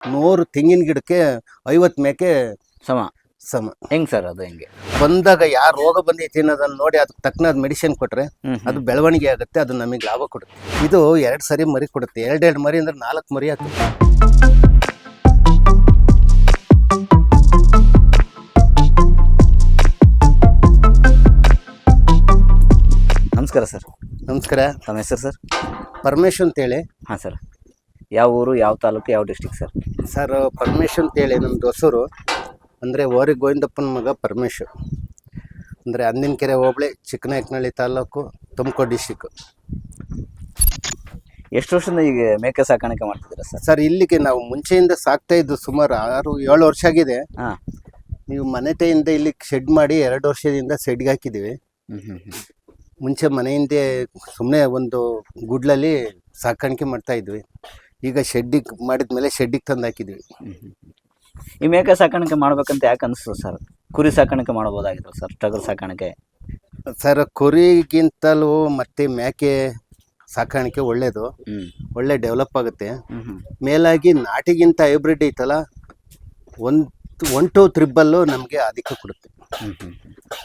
ನೂರು ತೆಂಗಿನ ಗಿಡಕ್ಕೆ ಐವತ್ತು ಮೇಕೆ ಸಮ. ಸಮ. ಹೆಂಗ್ ಸರ್ ಅದು ಹೆಂಗೆ? ಬಂದಾಗ ಯಾರು ರೋಗ ಬಂದೈತಿ ಅನ್ನೋದನ್ನ ನೋಡಿ ಅದಕ್ಕೆ ತಕ್ಕನಾದ ಮೆಡಿಸಿನ್ ಕೊಟ್ರೆ ಅದು ಬೆಳವಣಿಗೆ ಆಗುತ್ತೆ ಅದು ನಮಗೆ ಲಾಭ ಕೊಡುತ್ತೆ. ಇದು ಎರಡು ಸರಿ ಮರಿ ಕೊಡುತ್ತೆ ಎರಡೆರಡು ಮರಿ ಅಂದ್ರೆ ನಾಲ್ಕು ಮರಿ ಆಗ್ತದೆ ನಮಸ್ಕಾರ ಸರ್. ನಮಸ್ಕಾರ. ತಮ್ಮ ಹೆಸರು ಸರ್? ಪರಮೇಶ್ ಅಂತೇಳಿ. ಹಾಂ ಸರ್. ಯಾವ ಊರು ಯಾವ ತಾಲೂಕು ಯಾವ ಡಿಸ್ಟಿಕ್ ಸರ್ ಸರ್ ಪರಮೇಶ್ ಅಂತೇಳಿ ನಮ್ದು ಹೊಸೂರು. ಅಂದರೆ ಓರಿ ಗೋವಿಂದಪ್ಪನ ಮಗ ಪರಮೇಶ್ ಅಂದರೆ ಅಂದಿನಕೆರೆ ಹೋಬಳಿ ಚಿಕ್ಕನಾಯಕನಹಳ್ಳಿ ತಾಲೂಕು ತುಮಕೂರು ಡಿಸ್ಟಿಕ್ ಎಷ್ಟು ವರ್ಷದಿಂದ ಈಗ ಮೇಕೆ ಸಾಕಾಣಿಕೆ ಮಾಡ್ತಿದ್ದೀರಾ ಸರ್ ಸರ್ ಇಲ್ಲಿಗೆ ನಾವು ಮುಂಚೆಯಿಂದ ಸಾಕ್ತಾ ಇದ್ದು ಸುಮಾರು ಆರು ಏಳು ವರ್ಷ ಆಗಿದೆ. ಹಾಂ. ನೀವು ಮನೆತೆಯಿಂದ ಇಲ್ಲಿ ಶೆಡ್ ಮಾಡಿ ಎರಡು ವರ್ಷದಿಂದ ಶೆಡ್ಗೆ ಹಾಕಿದ್ದೀವಿ. ಮುಂಚೆ ಮನೆಯಿಂದ ಸುಮ್ಮನೆ ಒಂದು ಗುಡ್ಲಲ್ಲಿ ಸಾಕಾಣಿಕೆ ಮಾಡ್ತಾ ಇದ್ವಿ. ಈಗ ಶೆಡ್ಡಿಗೆ ಮಾಡಿದ್ಮೇಲೆ ಶೆಡ್ಡಿಗೆ ತಂದು ಹಾಕಿದ್ವಿ. ಈ ಮೇಕೆ ಸಾಕಾಣಿಕೆ ಮಾಡ್ಬೇಕಂತ ಯಾಕೆ ಅನಿಸ್ತದೆ ಸರ್? ಕುರಿ ಸಾಕಾಣಿಕೆ ಮಾಡ್ಬೋದಾಗಿತ್ತು ಸರ್ ಟಗರು ಸಾಕಾಣಿಕೆ? ಸರ್ ಕುರಿಗಿಂತಲೂ ಮತ್ತೆ ಮೇಕೆ ಸಾಕಾಣಿಕೆ ಒಳ್ಳೇದು ಒಳ್ಳೆ ಡೆವಲಪ್ ಆಗುತ್ತೆ. ಮೇಲಾಗಿ ನಾಟಿಗಿಂತ ಹೈಬ್ರಿಡ್ ಐತಲ್ಲ ಒನ್ ಒನ್ ಟು ತ್ರಿಬ್ಬಲ್ಲು ನಮಗೆ ಅಧಿಕ ಕೊಡುತ್ತೆ.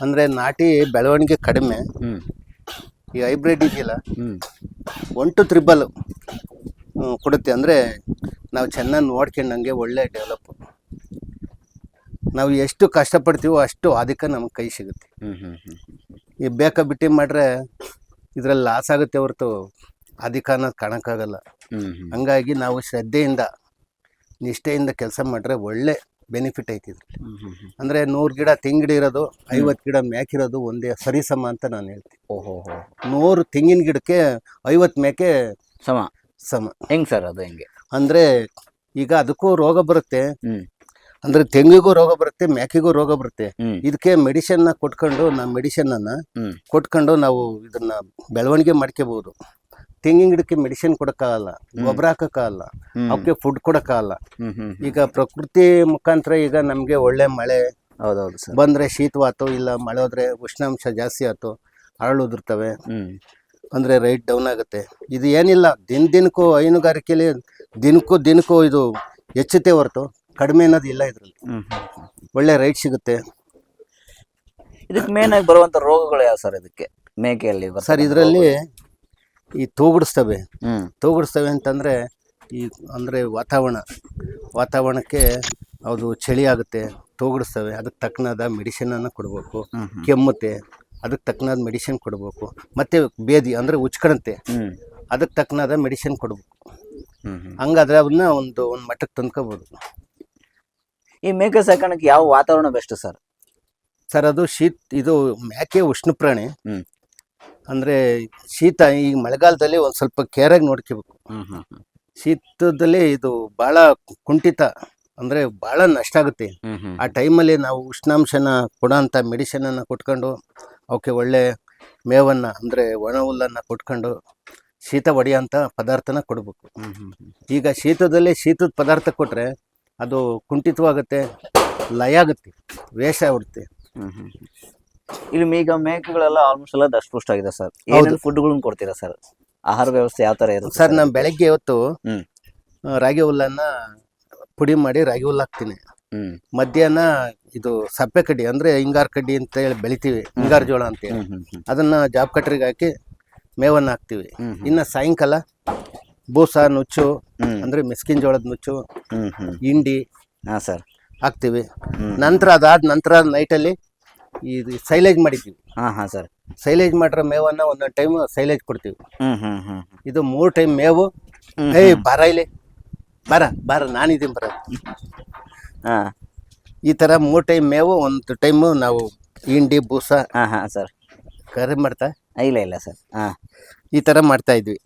ಅಂದರೆ ನಾಟಿ ಬೆಳವಣಿಗೆ ಕಡಿಮೆ. ಈ ಹೈಬ್ರಿಡ್ ಇದೆಯಲ್ಲ ಹ್ಮ್. ಒನ್ ಟು ತ್ರಿಬಲ್ ಕೊಡುತ್ತೆ ಅಂದರೆ ನಾವು ಚೆನ್ನಾಗಿ ನೋಡ್ಕೊಂಡಂಗೆ ಒಳ್ಳೆ ಡೆವಲಪ್ ನಾವು ಎಷ್ಟು ಕಷ್ಟಪಡ್ತೀವೋ ಅಷ್ಟು ಅದಕ್ಕೆ ನಮಗೆ ಕೈ ಸಿಗುತ್ತೆ. ಈ ಬೇಕಾ ಬಿಟ್ಟಿ ಮಾಡ್ರೆ ಇದ್ರಲ್ಲಿ ಲಾಸ್ ಆಗುತ್ತೆ ಹೊರತು ಅಧಿಕ ಅನ್ನೋದು ಕಾಣೋಕ್ಕಾಗಲ್ಲ ಹಂಗಾಗಿ ನಾವು ಶ್ರದ್ಧೆಯಿಂದ ನಿಷ್ಠೆಯಿಂದ ಕೆಲಸ ಮಾಡಿದ್ರೆ ಒಳ್ಳೆ ಬೆನಿಫಿಟ್ ಐತಿ ಇದ್ರಲ್ಲಿ. ಅಂದರೆ ನೂರು ಗಿಡ ತೆಂಗಿನ ಗಿಡ ಇರೋದು ಐವತ್ತು ಗಿಡ ಮ್ಯಾಕಿರೋದು ಒಂದೇ ಸರಿಸಮ ಅಂತ ನಾನು ಹೇಳ್ತೀನಿ. ಓಹೋ ನೂರು ತೆಂಗಿನ ಗಿಡಕ್ಕೆ ಐವತ್ತು ಮೇಕೆ ಸಮ. ಸಮ ಹೆಂಗ್ ಸರ್ ಅದು ಹೆಂಗೆ? ಅಂದ್ರೆ ಈಗ ಅದಕ್ಕೂ ರೋಗ ಬರುತ್ತೆ. ಅಂದ್ರೆ ಅಂದರೆ ತೆಂಗಿಗೂ ರೋಗ ಬರುತ್ತೆ ಮ್ಯಾಕಿಗೂ ರೋಗ ಬರುತ್ತೆ. ಇದಕ್ಕೆ ಮೆಡಿಸಿನ್ನ ಕೊಟ್ಕೊಂಡು ನಾವು ಮೆಡಿಸಿನ್ ಅನ್ನ ಕೊಟ್ಕೊಂಡು ನಾವು ಇದನ್ನ ಬೆಳವಣಿಗೆ ಮಾಡ್ಕೋಬಹುದು ತೆಂಗಿನ ಗಿಡಕ್ಕೆ ಮೆಡಿಸಿನ್ ಕೊಡಕ್ಕಾಗಲ್ಲ ಗೊಬ್ಬರ ಹಾಕಕ್ಕಾಗಲ್ಲ ಹ್ಮ್. ಅವಕ್ಕೆ ಫುಡ್ ಕೊಡಕ್ಕಾಗಲ್ಲ. ಹ್ಮ್ ಹ್ಮ್ ಹ್ಮ್. ಈಗ ಪ್ರಕೃತಿ ಮುಖಾಂತರ ಈಗ ನಮಗೆ ಒಳ್ಳೆ ಮಳೆ ಹೌದೌದು ಸರ್. ಬಂದರೆ ಶೀತವಾತು ಇಲ್ಲ ಮಳೆ ಹೋದ್ರೆ ಉಷ್ಣಾಂಶ ಜಾಸ್ತಿ ಆಯ್ತು ಅರಳು ಉದುರ್ತವೆ. ಹ್ಮ್. ಅಂದರೆ ರೈಟ್ ಡೌನ್ ಆಗುತ್ತೆ. ಇದು ಏನಿಲ್ಲ ದಿನ ದಿನಕ್ಕೂ ಹೈನುಗಾರಿಕೆಯಲ್ಲಿ ದಿನಕ್ಕೂ ದಿನಕ್ಕೂ ಇದು ಹೆಚ್ಚುತ್ತೆ ಹೊರತು ಕಡಿಮೆ ಅನ್ನೋದು ಇಲ್ಲ ಇದರಲ್ಲಿ. ಒಳ್ಳೆ ರೈಟ್ ಸಿಗುತ್ತೆ. ಇದಕ್ಕೆ ಮೇನ್ ಆಗಿ ಬರುವಂತ ರೋಗಗಳು ಯಾವ ಸರ್ ಇದಕ್ಕೆ? ಮೇಕೆಯಲ್ಲಿ ಸರ್ ಇದರಲ್ಲಿ ಈ ತೂಗುಡಿಸ್ತವೆ. ತೂಗುಡಿಸ್ತವೆ ಅಂತಂದರೆ ಈ ಅಂದರೆ ವಾತಾವರಣ ವಾತಾವರಣಕ್ಕೆ ಅದು ಚಳಿ ಆಗುತ್ತೆ ತೂಗುಡಿಸ್ತವೆ. ಅದಕ್ಕೆ ತಕ್ಕನಾದ ಮೆಡಿಸಿನನ್ನು ಕೊಡಬೇಕು. ಕೆಮ್ಮುತ್ತೆ. ಅದಕ್ಕೆ ತಕ್ಕನಾದ ಮೆಡಿಸಿನ್ ಕೊಡಬೇಕು. ಮತ್ತೆ ಬೇದಿ ಅಂದ್ರೆ ಉಚ್ಕಣಂತೆ ಅದಕ್ಕೆ ತಕ್ಕನಾದ ಮೆಡಿಸಿನ್ ಕೊಡಬೇಕು. ಹಂಗಾದ್ರೆ ಅದನ್ನ ಒಂದು ಒಂದು ಮಟ್ಟಕ್ಕೆ ತಂದ್ಕೋಬೋದು. ಈ ಮೇಕೆ ಸಾಕಾಣಿಕೆ ಯಾವ ವಾತಾವರಣ ಬೆಸ್ಟ್ ಸರ್? ಸರ್ ಅದು ಶೀತ ಇದು ಮೇಕೆ ಉಷ್ಣ ಪ್ರಾಣಿ. ಅಂದ್ರೆ ಶೀತ ಈ ಮಳೆಗಾಲದಲ್ಲಿ ಒಂದು ಸ್ವಲ್ಪ ಕೇರಾಗಿ ನೋಡ್ಕೋಬೇಕು. ಶೀತದಲ್ಲಿ ಇದು ಭಾಳ ಕುಂಠಿತ. ಅಂದರೆ ಭಾಳ ನಷ್ಟ ಆಗುತ್ತೆ. ಆ ಟೈಮಲ್ಲಿ ನಾವು ಉಷ್ಣಾಂಶನ ಕೊಡೋಂಥ ಮೆಡಿಸಿನನ್ನು ಕೊಟ್ಕೊಂಡು ಅವಕ್ಕೆ ಒಳ್ಳೆ ಮೇವನ್ನು ಅಂದರೆ ಒಣ ಹುಲ್ಲನ್ನು ಕೊಟ್ಕೊಂಡು ಶೀತ ಹೊಡೆಯೋಂಥ ಪದಾರ್ಥನ ಕೊಡಬೇಕು. ಈಗ ಶೀತದಲ್ಲಿ ಶೀತದ ಪದಾರ್ಥ ಕೊಟ್ಟರೆ ಅದು ಕುಂಠಿತವಾಗುತ್ತೆ ಲಯ ಆಗುತ್ತೆ ವೇಷ ಆಗುತ್ತೆ. ಇಲ್ಲಿ ಈಗ ಮೇಕೆಗಳೆಲ್ಲ ಆಲ್ಮೋಸ್ಟ್ ಎಲ್ಲ ದಷ್ಟಪುಷ್ಟ ಆಗಿದೆ ಸರ್. ಏನೇನು ಫುಡ್ಗಳನ್ನ ಕೊಡ್ತೀರಾ ಸರ್? ಆಹಾರ ವ್ಯವಸ್ಥೆ ಯಾವ ಥರ ಇರುತ್ತೆ ಸರ್ ನಾನು ಬೆಳಗ್ಗೆ ಇವತ್ತು. ರಾಗಿ ಹುಲ್ಲನ್ನು ಪುಡಿ ಮಾಡಿ ರಾಗಿ ಹುಲ್ಲು ಹಾಕ್ತೀನಿ. ಮಧ್ಯಾಹ್ನ ಇದು ಸಪ್ಪೆ ಕಡ್ಡಿ ಅಂದ್ರೆ ಹಿಂಗಾರ್ ಕಡ್ಡಿ ಅಂತ ಹೇಳಿ ಬೆಳಿತೀವಿ ಹಿಂಗಾರ್ ಜೋಳ ಅಂತೇಳಿ ಹೇಳಿ. ಹ್ಮ್. ಜಾಬ್ ಕಟ್ರಿಗೆ ಹಾಕಿ ಮೇವನ್ನ ಹಾಕ್ತಿವಿ. ಇನ್ನ ಸಾಯಂಕಾಲ ಬೂಸ ನುಚ್ಚು ಅಂದ್ರೆ ಮಿಸ್ಕಿನ್ ಜೋಳದ ನುಚ್ಚು ಹಿಂಡಿ ಹಾ ಸರ್. ಹಾಕ್ತೀವಿ. ನಂತರ ಅದಾದ ನಂತರ ನೈಟಲ್ಲಿ ಇದು ಸೈಲೇಜ್ ಮಾಡಿದ್ದೀವಿ. ಹಾ ಹಾ ಸರ್. ಸೈಲೇಜ್ ಮಾಡಿರೋ ಮೇವನ್ನ ಒಂದೊಂದು ಟೈಮ್ ಸೈಲೇಜ್ ಕೊಡ್ತೀವಿ. ಇದು ಮೂರು ಟೈಮ್ ಮೇವು. ಏಯ್ ಬಾರ ಇಲ್ಲಿ. ಬಾರ ಬಾರ ನಾನಿದ್ದೀನಿ ಬರ. ಹಾ. ಈ ಥರ ಮೂರು ಟೈಮ್ ಮೇವು ಒಂದು ಟೈಮು ನಾವು ಹಿಂಡಿ ಬೂಸ. ಹಾಂ ಹಾಂ ಸರ್. ಕರೆ ಮಾಡ್ತಾ? ಇಲ್ಲ ಇಲ್ಲ ಸರ್. ಹಾಂ. ಈ ಥರ ಮಾಡ್ತಾ ಇದ್ವಿ.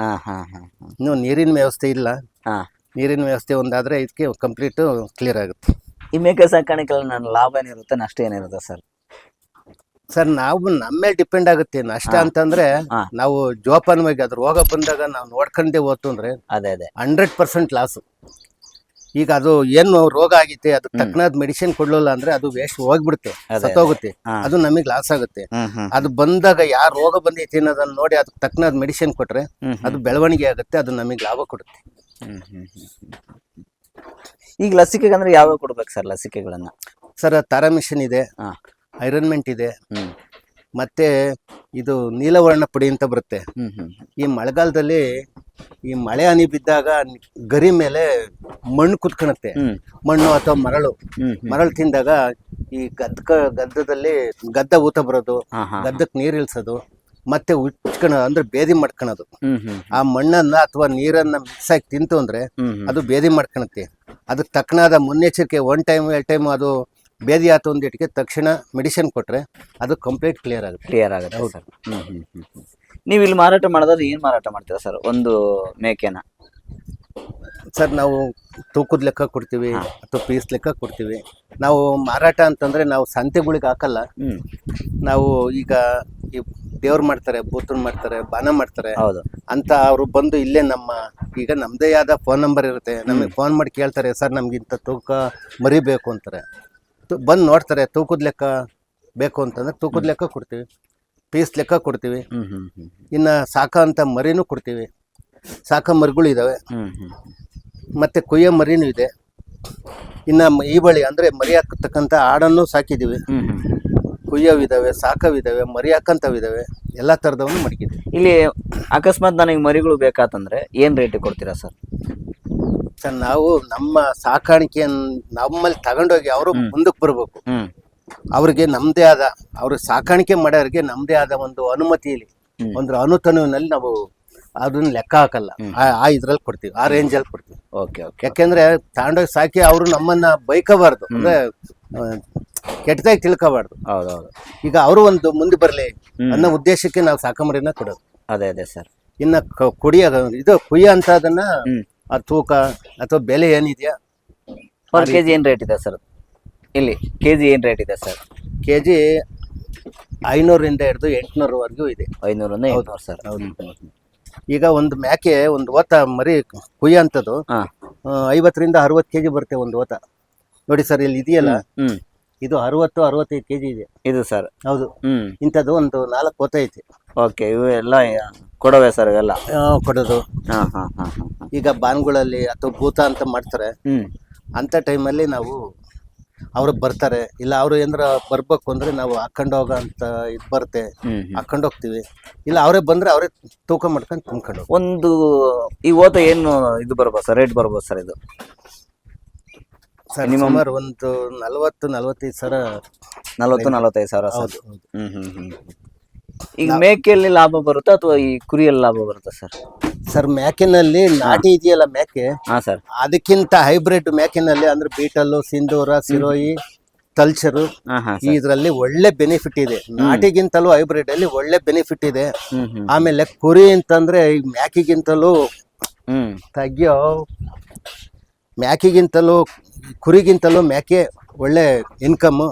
ಹಾಂ ಹಾಂ ಹಾ ಇನ್ನು ನೀರಿನ ವ್ಯವಸ್ಥೆ ಇಲ್ಲ. ಹಾಂ. ನೀರಿನ ವ್ಯವಸ್ಥೆ ಒಂದಾದರೆ ಇದಕ್ಕೆ ಕಂಪ್ಲೀಟು ಕ್ಲಿಯರ್ ಆಗುತ್ತೆ. ಈ ಮೇಕೆ ಸಾಕಾಣಿಕೆಯಲ್ಲಿ ನನ್ನ ಲಾಭ ಏನಿರುತ್ತೆ ನಷ್ಟ ಏನಿರುತ್ತೆ ಸರ್? ಸರ್ ನಾವು ನಮ್ಮ ಮೇಲೆ ಡಿಪೆಂಡ್ ಆಗುತ್ತೆ. ನಷ್ಟ. ಅಂತಂದ್ರೆ ಹಾ. ನಾವು ಜೋಪಾನವಾಗಿ ಅದ್ರ ರೋಗ ಬಂದಾಗ ನಾವು ನೋಡ್ಕೊಂಡೇ ಹೋತು ಅಂದ್ರೆ ಅದೇ ಅದೇ. ಹಂಡ್ರೆಡ್ ಪರ್ಸೆಂಟ್ ಲಾಸ್ ಈಗ ಅದು ಏನು ರೋಗ ಆಗೈತೆ ಅದು. ತಕ್ಕನಾದ ಮೆಡಿಸಿನ್ ಕೊಡ್ಲಿಲ್ಲ ಅಂದ್ರೆ ಅದು ವೇಸ್ಟ್ ಹೋಗ್ಬಿಡುತ್ತೆ ಸತ್ತೋಗುತ್ತೆ. ಅದು ನಮಗೆ ಲಾಸ್ ಆಗುತ್ತೆ. ಅದು ಬಂದಾಗ ಯಾರು ರೋಗ ಬಂದೈತಿ ಅನ್ನೋದನ್ನ ನೋಡಿ ಅದಕ್ಕೆ ತಕ್ಕನಾದ ಮೆಡಿಸಿನ್ ಕೊಟ್ರೆ ಅದು ಬೆಳವಣಿಗೆ ಆಗುತ್ತೆ ಅದು ನಮಗೆ ಲಾಭ ಕೊಡುತ್ತೆ. ಈಗ ಲಸಿಕೆಗೆ ಅಂದ್ರೆ ಯಾವ ಕೊಡ್ಬೇಕು ಸರ್ ಲಸಿಕೆಗಳನ್ನ? ಸರ್ ತಾರಾ ಮಿಷನ್ ಇದೆ. ಐರನ್ಮೆಂಟ್ ಇದೆ ಮತ್ತೆ ಇದು ನೀಲವರ್ಣ ಪುಡಿ ಅಂತ ಬರುತ್ತೆ. ಈ ಮಳೆಗಾಲದಲ್ಲಿ ಈ ಮಳೆ ಹನಿ ಬಿದ್ದಾಗ ಗರಿ ಮೇಲೆ ಮಣ್ಣು ಕುತ್ಕೊಳತ್ತೆ ಮಣ್ಣು ಅಥವಾ ಮರಳು. ಮರಳು ತಿಂದಾಗ ಈ ಗದ್ದ ಗದ್ದದಲ್ಲಿ ಗದ್ದ ಊತ ಬರೋದು ಗದ್ದಕ್ಕೆ ನೀರು ಇಳಿಸೋದು ಮತ್ತೆ ಉಚ್ಕೊಳೋದು ಅಂದ್ರೆ ಬೇದಿ ಮಾಡ್ಕೊಳೋದು ಆ ಮಣ್ಣನ್ನ ಅಥವಾ ನೀರನ್ನ ಮಿಕ್ಸ್ ಆಗಿ ತಿಂತು ಅಂದ್ರೆ ಅದು ಬೇದಿ ಮಾಡ್ಕೊಳತ್ತೆ ಅದಕ್ಕೆ ತಕ್ಕನಾದ ಮುನ್ನೆಚ್ಚರಿಕೆ ಒನ್ ಟೈಮ್ ಎರಡು ಟೈಮ್ ಅದು ಬೇದಿ ಆತು ಒಂದು ಇಟ್ಟಿಗೆ ತಕ್ಷಣ ಮೆಡಿಸಿನ್ ಕೊಟ್ಟರೆ ಅದು ಕಂಪ್ಲೀಟ್ ಕ್ಲಿಯರ್ ಆಗುತ್ತೆ. ಕ್ಲಿಯರ್ ಆಗುತ್ತೆ ಸರ್. ಹ್ಞೂ. ನೀವು ಇಲ್ಲಿ ಮಾರಾಟ ಮಾಡೋದಾದ್ರೆ ಏನು ಮಾರಾಟ ಮಾಡ್ತೀರಾ ಸರ್? ಒಂದು ಮೇಕೆನ? ಸರ್ ನಾವು ತೂಕದ ಲೆಕ್ಕ ಕೊಡ್ತೀವಿ ಅಥವಾ ಪೀಸ್ ಲೆಕ್ಕ ಕೊಡ್ತೀವಿ. ನಾವು ಮಾರಾಟ ಅಂತಂದರೆ ನಾವು ಸಂತೆಗಳಿಗೆ ಹಾಕಲ್ಲ. ನಾವು ಈಗ ಈ ದೇವ್ರು ಮಾಡ್ತಾರೆ ಬೂತನ್ ಮಾಡ್ತಾರೆ ಬಾನ ಮಾಡ್ತಾರೆ. ಹೌದು. ಅಂತ ಅವರು ಬಂದು ಇಲ್ಲೇ ನಮ್ಮ ಈಗ ನಮ್ಮದೇ ಆದ ಫೋನ್ ನಂಬರ್ ಇರುತ್ತೆ. ನಮಗೆ ಫೋನ್ ಮಾಡಿ ಕೇಳ್ತಾರೆ ಸರ್ ನಮಗಿಂತ ಇಂಥ ತೂಕ ಮರಿಬೇಕು ಅಂತಾರೆ. ಬಂದು ನೋಡ್ತಾರೆ ತೂಕದ ಲೆಕ್ಕ ಬೇಕು ಅಂತಂದ್ರೆ ತೂಕದ ಲೆಕ್ಕ ಕೊಡ್ತೀವಿ. ಪೀಸ್ ಲೆಕ್ಕ ಕೊಡ್ತೀವಿ. ಇನ್ನು ಸಾಕ ಅಂತ ಮರಿನೂ ಕೊಡ್ತೀವಿ. ಸಾಕ ಮರಿಗಳು ಇದ್ದಾವೆ ಮತ್ತು ಕೊಯ್ಯೋ ಮರಿನೂ ಇದೆ. ಇನ್ನು ಈ ಬಳಿ ಅಂದರೆ ಮರಿ ಹಾಕತಕ್ಕಂಥ ಆಡನ್ನು ಸಾಕಿದ್ದೀವಿ ಕುಯ್ಯೋವಿದ್ದಾವೆ ಸಾಕವಿದ್ದಾವೆ ಮರಿ ಹಾಕಂತವಿದ್ದಾವೆ ಎಲ್ಲ ಥರದವನ್ನು ಮಡಗಿದ್ದೀವಿ ಇಲ್ಲಿ ಅಕಸ್ಮಾತ್ ನನಗೆ ಮರಿಗಳು ಬೇಕಾತಂದ್ರೆ ಏನ್ ರೇಟ್ ಕೊಡ್ತೀರಾ ಸರ್? ಸರ್ ನಾವು ನಮ್ಮ ಸಾಕಾಣಿಕೆಯನ್ನು ನಮ್ಮಲ್ಲಿ ತಗೊಂಡೋಗಿ ಅವರು ಮುಂದಕ್ಕೆ ಬರಬೇಕು. ಅವ್ರಿಗೆ ನಮ್ದೇ ಆದ ಅವ್ರ ಸಾಕಾಣಿಕೆ ಮಾಡೋರಿಗೆ ನಮ್ದೇ ಆದ ಒಂದು ಅನುಮತಿಯಲ್ಲಿ. ಒಂದು ಅನುತನುವಿನಲ್ಲಿ ನಾವು ಅದನ್ನ ಲೆಕ್ಕ ಹಾಕಲ್ಲ. ಆ- ಆ ಇದ್ರಲ್ಲಿ ಕೊಡ್ತೀವಿ ಆ ರೇಂಜ್ ಅಲ್ಲಿ ಕೊಡ್ತೀವಿ. Okay okay. ಯಾಕೆಂದ್ರೆ ತಗೊಂಡೋಗಿ ಸಾಕಿ ಅವರು ನಮ್ಮನ್ನ ಬೈಕಬಾರ್ದು. ಅಂದ್ರೆ ಆ, ಕೆಟ್ಟದಾಗಿ ತಿಳ್ಕೋಬಾರ್ದು. ಹೌದೌದು. ಈಗ ಅವರು ಒಂದು ಮುಂದೆ ಬರಲಿ. ಅನ್ನೋ ಉದ್ದೇಶಕ್ಕೆ ನಾವು ಸಾಕಮರಿನ ಕೊಡೋದು. ಅದೇ ಅದೇ ಸರ್. ಇನ್ನ ಕುಡಿಯೋದು ಕುಡಿಯ ಇದು ಕುಯ್ಯ ಅಂತ ಅದನ್ನ ಹ್ಮ್. ಆ ತೂಕ ಅಥವಾ ಬೆಲೆ ಏನಿದೆಯಾ? ಪರ್ ಕೆಜಿ ಏನು ರೇಟ್ ಇದೆ ಸರ್ ಇಲ್ಲಿ ಕೆಜಿ ಏನು ರೇಟ್ ಇದೆ ಸರ್ ಕೆ ಜಿ ಐನೂರಿಂದ ಹಿಡಿದು ಎಂಟುನೂರವರೆಗೂ ಇದೆ. ಐನೂರಿಂದ ಹೌದು ಸರ್ ಹೌದು. ಈಗ ಒಂದು ಮ್ಯಾಕೆ ಒಂದು ಓತ ಮರಿ ಕುಯ್ಯ ಅಂಥದ್ದು ಐವತ್ತರಿಂದ ಅರವತ್ತು ಕೆ ಜಿ ಬರುತ್ತೆ ಒಂದು ಓತ. ನೋಡಿ ಸರ್ ಇಲ್ಲಿ ಇದೆಯಲ್ಲ? ಇದು ಅರವತ್ತು ಅರವತ್ತೈದು ಕೆಜಿ ಇದೆ. ಇದು ಸರ್? ಹೌದು. ಹ್ಮ್. ಇಂಥದ್ದು ಒಂದು ನಾಲ್ಕು ಓತ ಐತಿ. ಓಕೆ ಇವು ಎಲ್ಲ ಕೊಡವೆ ಸರ್ ಇವೆಲ್ಲ? ಆ, ಕೊಡೋದು. ಹಾ ಹಾ ಹಾ ಹಾ ಹಾ. ಈಗ ಬಾನ್ಗಳಲ್ಲಿ ಅಥವಾ ಭೂತ ಅಂತ ಮಾಡ್ತಾರೆ. ಹ್ಮ್. ಅಂಥ ಟೈಮಲ್ಲಿ ನಾವು ಅವರು ಬರ್ತಾರೆ. ಇಲ್ಲ ಅವರು ಏನಾರ ಬರ್ಬೇಕು ಅಂದ್ರೆ ನಾವು ಹಾಕೊಂಡು ಹೋಗೋ ಅಂತ ಇದು ಬರುತ್ತೆ. ಹ್ಮ್ ಹ್ಮ್. ಹಾಕೊಂಡು ಹೋಗ್ತೀವಿ. ಇಲ್ಲ ಅವರೇ ಬಂದ್ರೆ ಅವರೇ ತೂಕ ಮಾಡ್ಕೊಂಡು ತುಂಬ್ಕೊಂಡು ಹೋಗ್ತಾರೆ. ಒಂದು ಈ ಓತ ಏನು ಇದು ಬರ್ಬೋದು ಸರ್ ರೇಟ್ ಬರ್ಬೋದು ಸರ್ ಇದು? ಸರ್ ಸುಮಾರು ಒಂದು ನಲವತ್ತು ನಲವತ್ತೈದು ಸಾವಿರ ನಲವತ್ತು ನಲವತ್ತೈದು ಸಾವಿರ ಸರ್. ಹೌದು ಹೌದು. ಹ್ಮ್ ಹ್ಮ್ ಹ್ಮ್. ಈಗ ಮೇಕೆಯಲ್ಲಿ ಲಾಭ ಬರುತ್ತಾ ಅಥವಾ ಈ ಕುರಿಯಲ್ಲಿ ಲಾಭ ಬರುತ್ತಾ ಸರ್? ಸರ್ ಮ್ಯಾಕಿನಲ್ಲಿ ನಾಟಿ ಇದೆಯಲ್ಲ ಮ್ಯಾಕೆ ಹಾ ಸರ್. ಅದಕ್ಕಿಂತ ಹೈಬ್ರಿಡ್ ಮ್ಯಾಕಿನಲ್ಲಿ ಅಂದ್ರೆ ಬೀಟಲ್ಲು ಸಿಂಧೂರ ಸಿರೋಯಿ ತಲ್ಚರು ಹಾ ಇದರಲ್ಲಿ ಒಳ್ಳೆ ಬೆನಿಫಿಟ್ ಇದೆ. ನಾಟಿಗಿಂತಲೂ ಹೈಬ್ರಿಡ್ ಅಲ್ಲಿ ಒಳ್ಳೆ ಬೆನಿಫಿಟ್ ಇದೆ. ಹ್ಮ್ ಹ್ಮ್. ಆಮೇಲೆ ಕುರಿ ಅಂತಂದ್ರೆ ಈ ಮ್ಯಾಕಿಗಿಂತಲೂ ಹ್ಮ್. ತೆಗಿಯೋ ಮ್ಯಾಕಿಗಿಂತಲೂ ಕುರಿಗಿಂತಲೂ ಮ್ಯಾಕೆ ಒಳ್ಳೆ ಇನ್ಕಮ್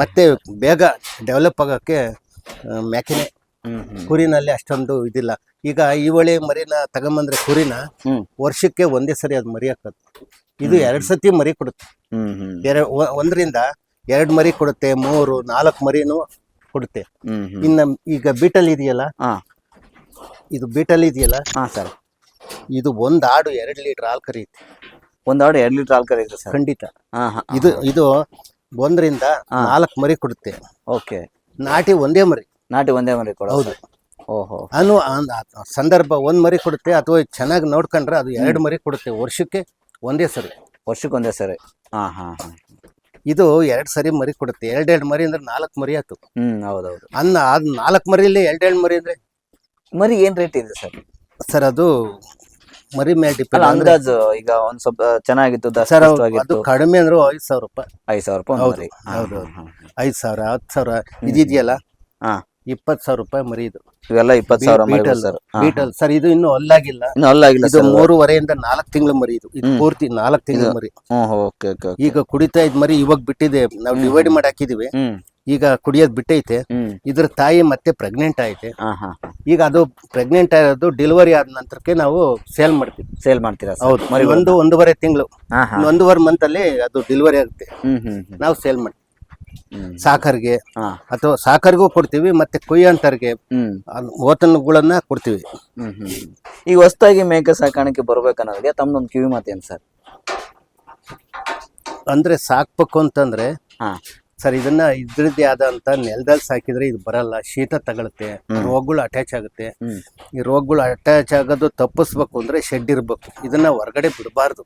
ಮತ್ತೆ ಬೇಗ ಡೆವಲಪ್ ಆಗೋಕ್ಕೆ ಮ್ಯಾಕೆನೆ. ಕುರಿನಲ್ಲಿ ಅಷ್ಟೊಂದು ಇದಿಲ್ಲ. ಈಗ ಈ ಒಳ್ಳೆ ಮರಿನ ತಗೊಂಬಂದ್ರೆ ಕುರಿನ ವರ್ಷಕ್ಕೆ ಒಂದೇ ಸರಿ ಅದು ಮರಿ ಹಾಕೋದು ಇದು ಎರಡು ಸತಿ ಮರಿ ಕೊಡುತ್ತೆ. ಎರಡು ಒಂದರಿಂದ ಎರಡು ಮರಿ ಕೊಡುತ್ತೆ ಮೂರು ನಾಲ್ಕು ಮರಿನೂ ಕೊಡುತ್ತೆ. ಇನ್ನು ಈಗ ಬೀಟಲ್ ಇದೆಯಲ್ಲ? ಇದು ಬೀಟಲ್ ಇದೆಯಲ್ಲ? ಹಾ ಸರ್. ಇದು ಒಂದು ಆಡು ಎರಡು ಲೀಟರ್ ಹಾಲು ಕರೆಯುತ್ತೆ. ಒಂದ್ ಆಡು ಎರಡು ಲೀಟರ್ ಹಾಲು ಕರೆಯುತ್ತೆ ಸರ್. ಖಂಡಿತ. ಹಾ ಹಾ ಇದು ಇದು ಒಂದರಿಂದ ನಾಲ್ಕು ಮರಿ ಕೊಡುತ್ತೆ. ಓಕೆ. ನಾಟಿ ಒಂದೇ ಮರಿ. ನಾಟಿ ಒಂದೇ ಮರಿ ಕೊಡ ಹೌದು. ಓಹೋ. ಅನು ಸಂದರ್ಭ ಒಂದ್ ಮರಿ ಕೊಡುತ್ತೆ ಅಥವಾ ಚೆನ್ನಾಗಿ ನೋಡ್ಕೊಂಡ್ರೆ ಅದು ಎರಡು ಮರಿ ಕೊಡುತ್ತೆ. ವರ್ಷಕ್ಕೆ ಒಂದೇ ಸರಿ. ವರ್ಷಕ್ಕೆ ಒಂದೇ ಸರಿ. ಹಾ ಹಾ ಹಾ. ಇದು ಎರಡು ಸರಿ ಮರಿ ಕೊಡುತ್ತೆ. ಎರಡೆರಡು ಮರಿ ಅಂದ್ರೆ ನಾಲ್ಕು ಮರಿ ಆಯ್ತು ಹ್ಮ್ ಹೌದೌದು. ಅನ್ನ ಅದ್ ನಾಲ್ಕು ಮರಿಲಿ ಎರಡೆರಡು ಮರಿ ಅಂದ್ರೆ? ಮರಿ ಏನ್ ರೇಟ್ ಇದೆ ಸರ್? ಸರ್ ಅದು ಮರಿ ಮೇಲೆ ಡಿಪೆಂಡ್ ಅಂದಾಜು ಈಗ ಒಂದ್ ಸ್ವಲ್ಪ ಚೆನ್ನಾಗಿತ್ತು ಸರ್ ಅದು ಕಡಿಮೆ ಅಂದ್ರೆ ಐದ್ ಸಾವಿರ ರೂಪಾಯಿ. ಐದ್ ಸಾವಿರ ರೂಪಾಯಿ ಹೌದು, ಹೌದು. ಐದು ಸಾವಿರ ಹತ್ತು ಸಾವಿರ ಇದಿದೆಯಲ್ಲ? ಇಪ್ಪತ್ ಸಾವಿರ ರೂಪಾಯಿ ಮರಿ ಇದು. ಇವೆಲ್ಲ ಇಪ್ಪತ್ ಸಾವಿರ ಬೀಟಲ್ ಸರ್. ಬೀಟಲ್. ಸರ್ ಇದು ಇನ್ನು ಅಲ್ಲಾಗಿಲ್ಲ. ಇನ್ನು ಅಲ್ಲಾಗಿಲ್ಲ ಇದು ಮೂರುವರೆಯಿಂದ ನಾಲ್ಕ್ ತಿಂಗಳ ಮರಿ ಇದು. ಇದು ಪೂರ್ತಿ ನಾಲ್ಕ್ ತಿಂಗಳ ಮರಿ. ಓಕೆ ಓಕೆ ಈಗ ಕುಡಿತಾ ಇದ್ ಮರಿ ಇವಾಗ ಬಿಟ್ಟಿದೆ. ನಾವು ಡಿವೈಡ್ ಮಾಡಿ ಹಾಕಿದೀವಿ ಈಗ ಕುಡಿಯೋದ್ ಬಿಟ್ಟೈತೆ. ಇದ್ರ ತಾಯಿ ಮತ್ತೆ ಪ್ರೆಗ್ನೆಂಟ್ ಐತೆ ಈಗ ಅದು ಪ್ರೆಗ್ನೆಂಟ್ ಆಗಿರೋದು ಡೆಲಿವರಿ ಆದ ನಂತರಕ್ಕೆ ನಾವು ಸೇಲ್ ಮಾಡ್ತೀವಿ. ಸೇಲ್ ಮಾಡ್ತೀರಾ ಹೌದು. ಮರಿ ಒಂದು ಒಂದೂವರೆ ತಿಂಗಳು. ಒಂದೂವರೆ ಮಂತ್ ಅಲ್ಲಿ ಅದು ಡೆಲಿವರಿ ಆಗುತ್ತೆ. ನಾವು ಸೇಲ್ ಮಾಡ್ತೀವಿ. ಸಾಕರ್ಗೆ. ಅಥವಾ ಸಾಕರ್ಗೂ ಕೊಡ್ತೀವಿ ಮತ್ತೆ ಕುಯ್ಯಂತರ್ಗೆ ಓತನ್ಗಳನ್ನ ಕೊಡ್ತೀವಿ. ಈಗ ಹೊಸದಾಗಿ ಮೇಕೆ ಸಾಕಾಣಿಕೆ ಬರ್ಬೇಕನ್ನೋದಕ್ಕೆ ತಮ್ದೊಂದು ಕಿವಿ ಮಾತೇನು ಸರ್? ಅಂದ್ರೆ ಸಾಕ್ಬೇಕು ಅಂತಂದ್ರೆ ಹಾ. ಸರ್ ಇದನ್ನ ಇದ್ರದ್ದೇ ಆದಂತ ನೆಲದಲ್ಲಿ ಸಾಕಿದ್ರೆ ಇದು ಬರಲ್ಲ. ಶೀತ ತಗೊಳುತ್ತೆ ರೋಗಗಳು ಅಟ್ಯಾಚ್ ಆಗುತ್ತೆ. ಈ ರೋಗಗಳು ಅಟ್ಯಾಚ್ ಆಗೋದು ತಪ್ಪಿಸ್ಬೇಕು ಅಂದ್ರೆ ಶೆಡ್ ಇರ್ಬೇಕು. ಇದನ್ನ ಹೊರಗಡೆ ಬಿಡಬಾರ್ದು.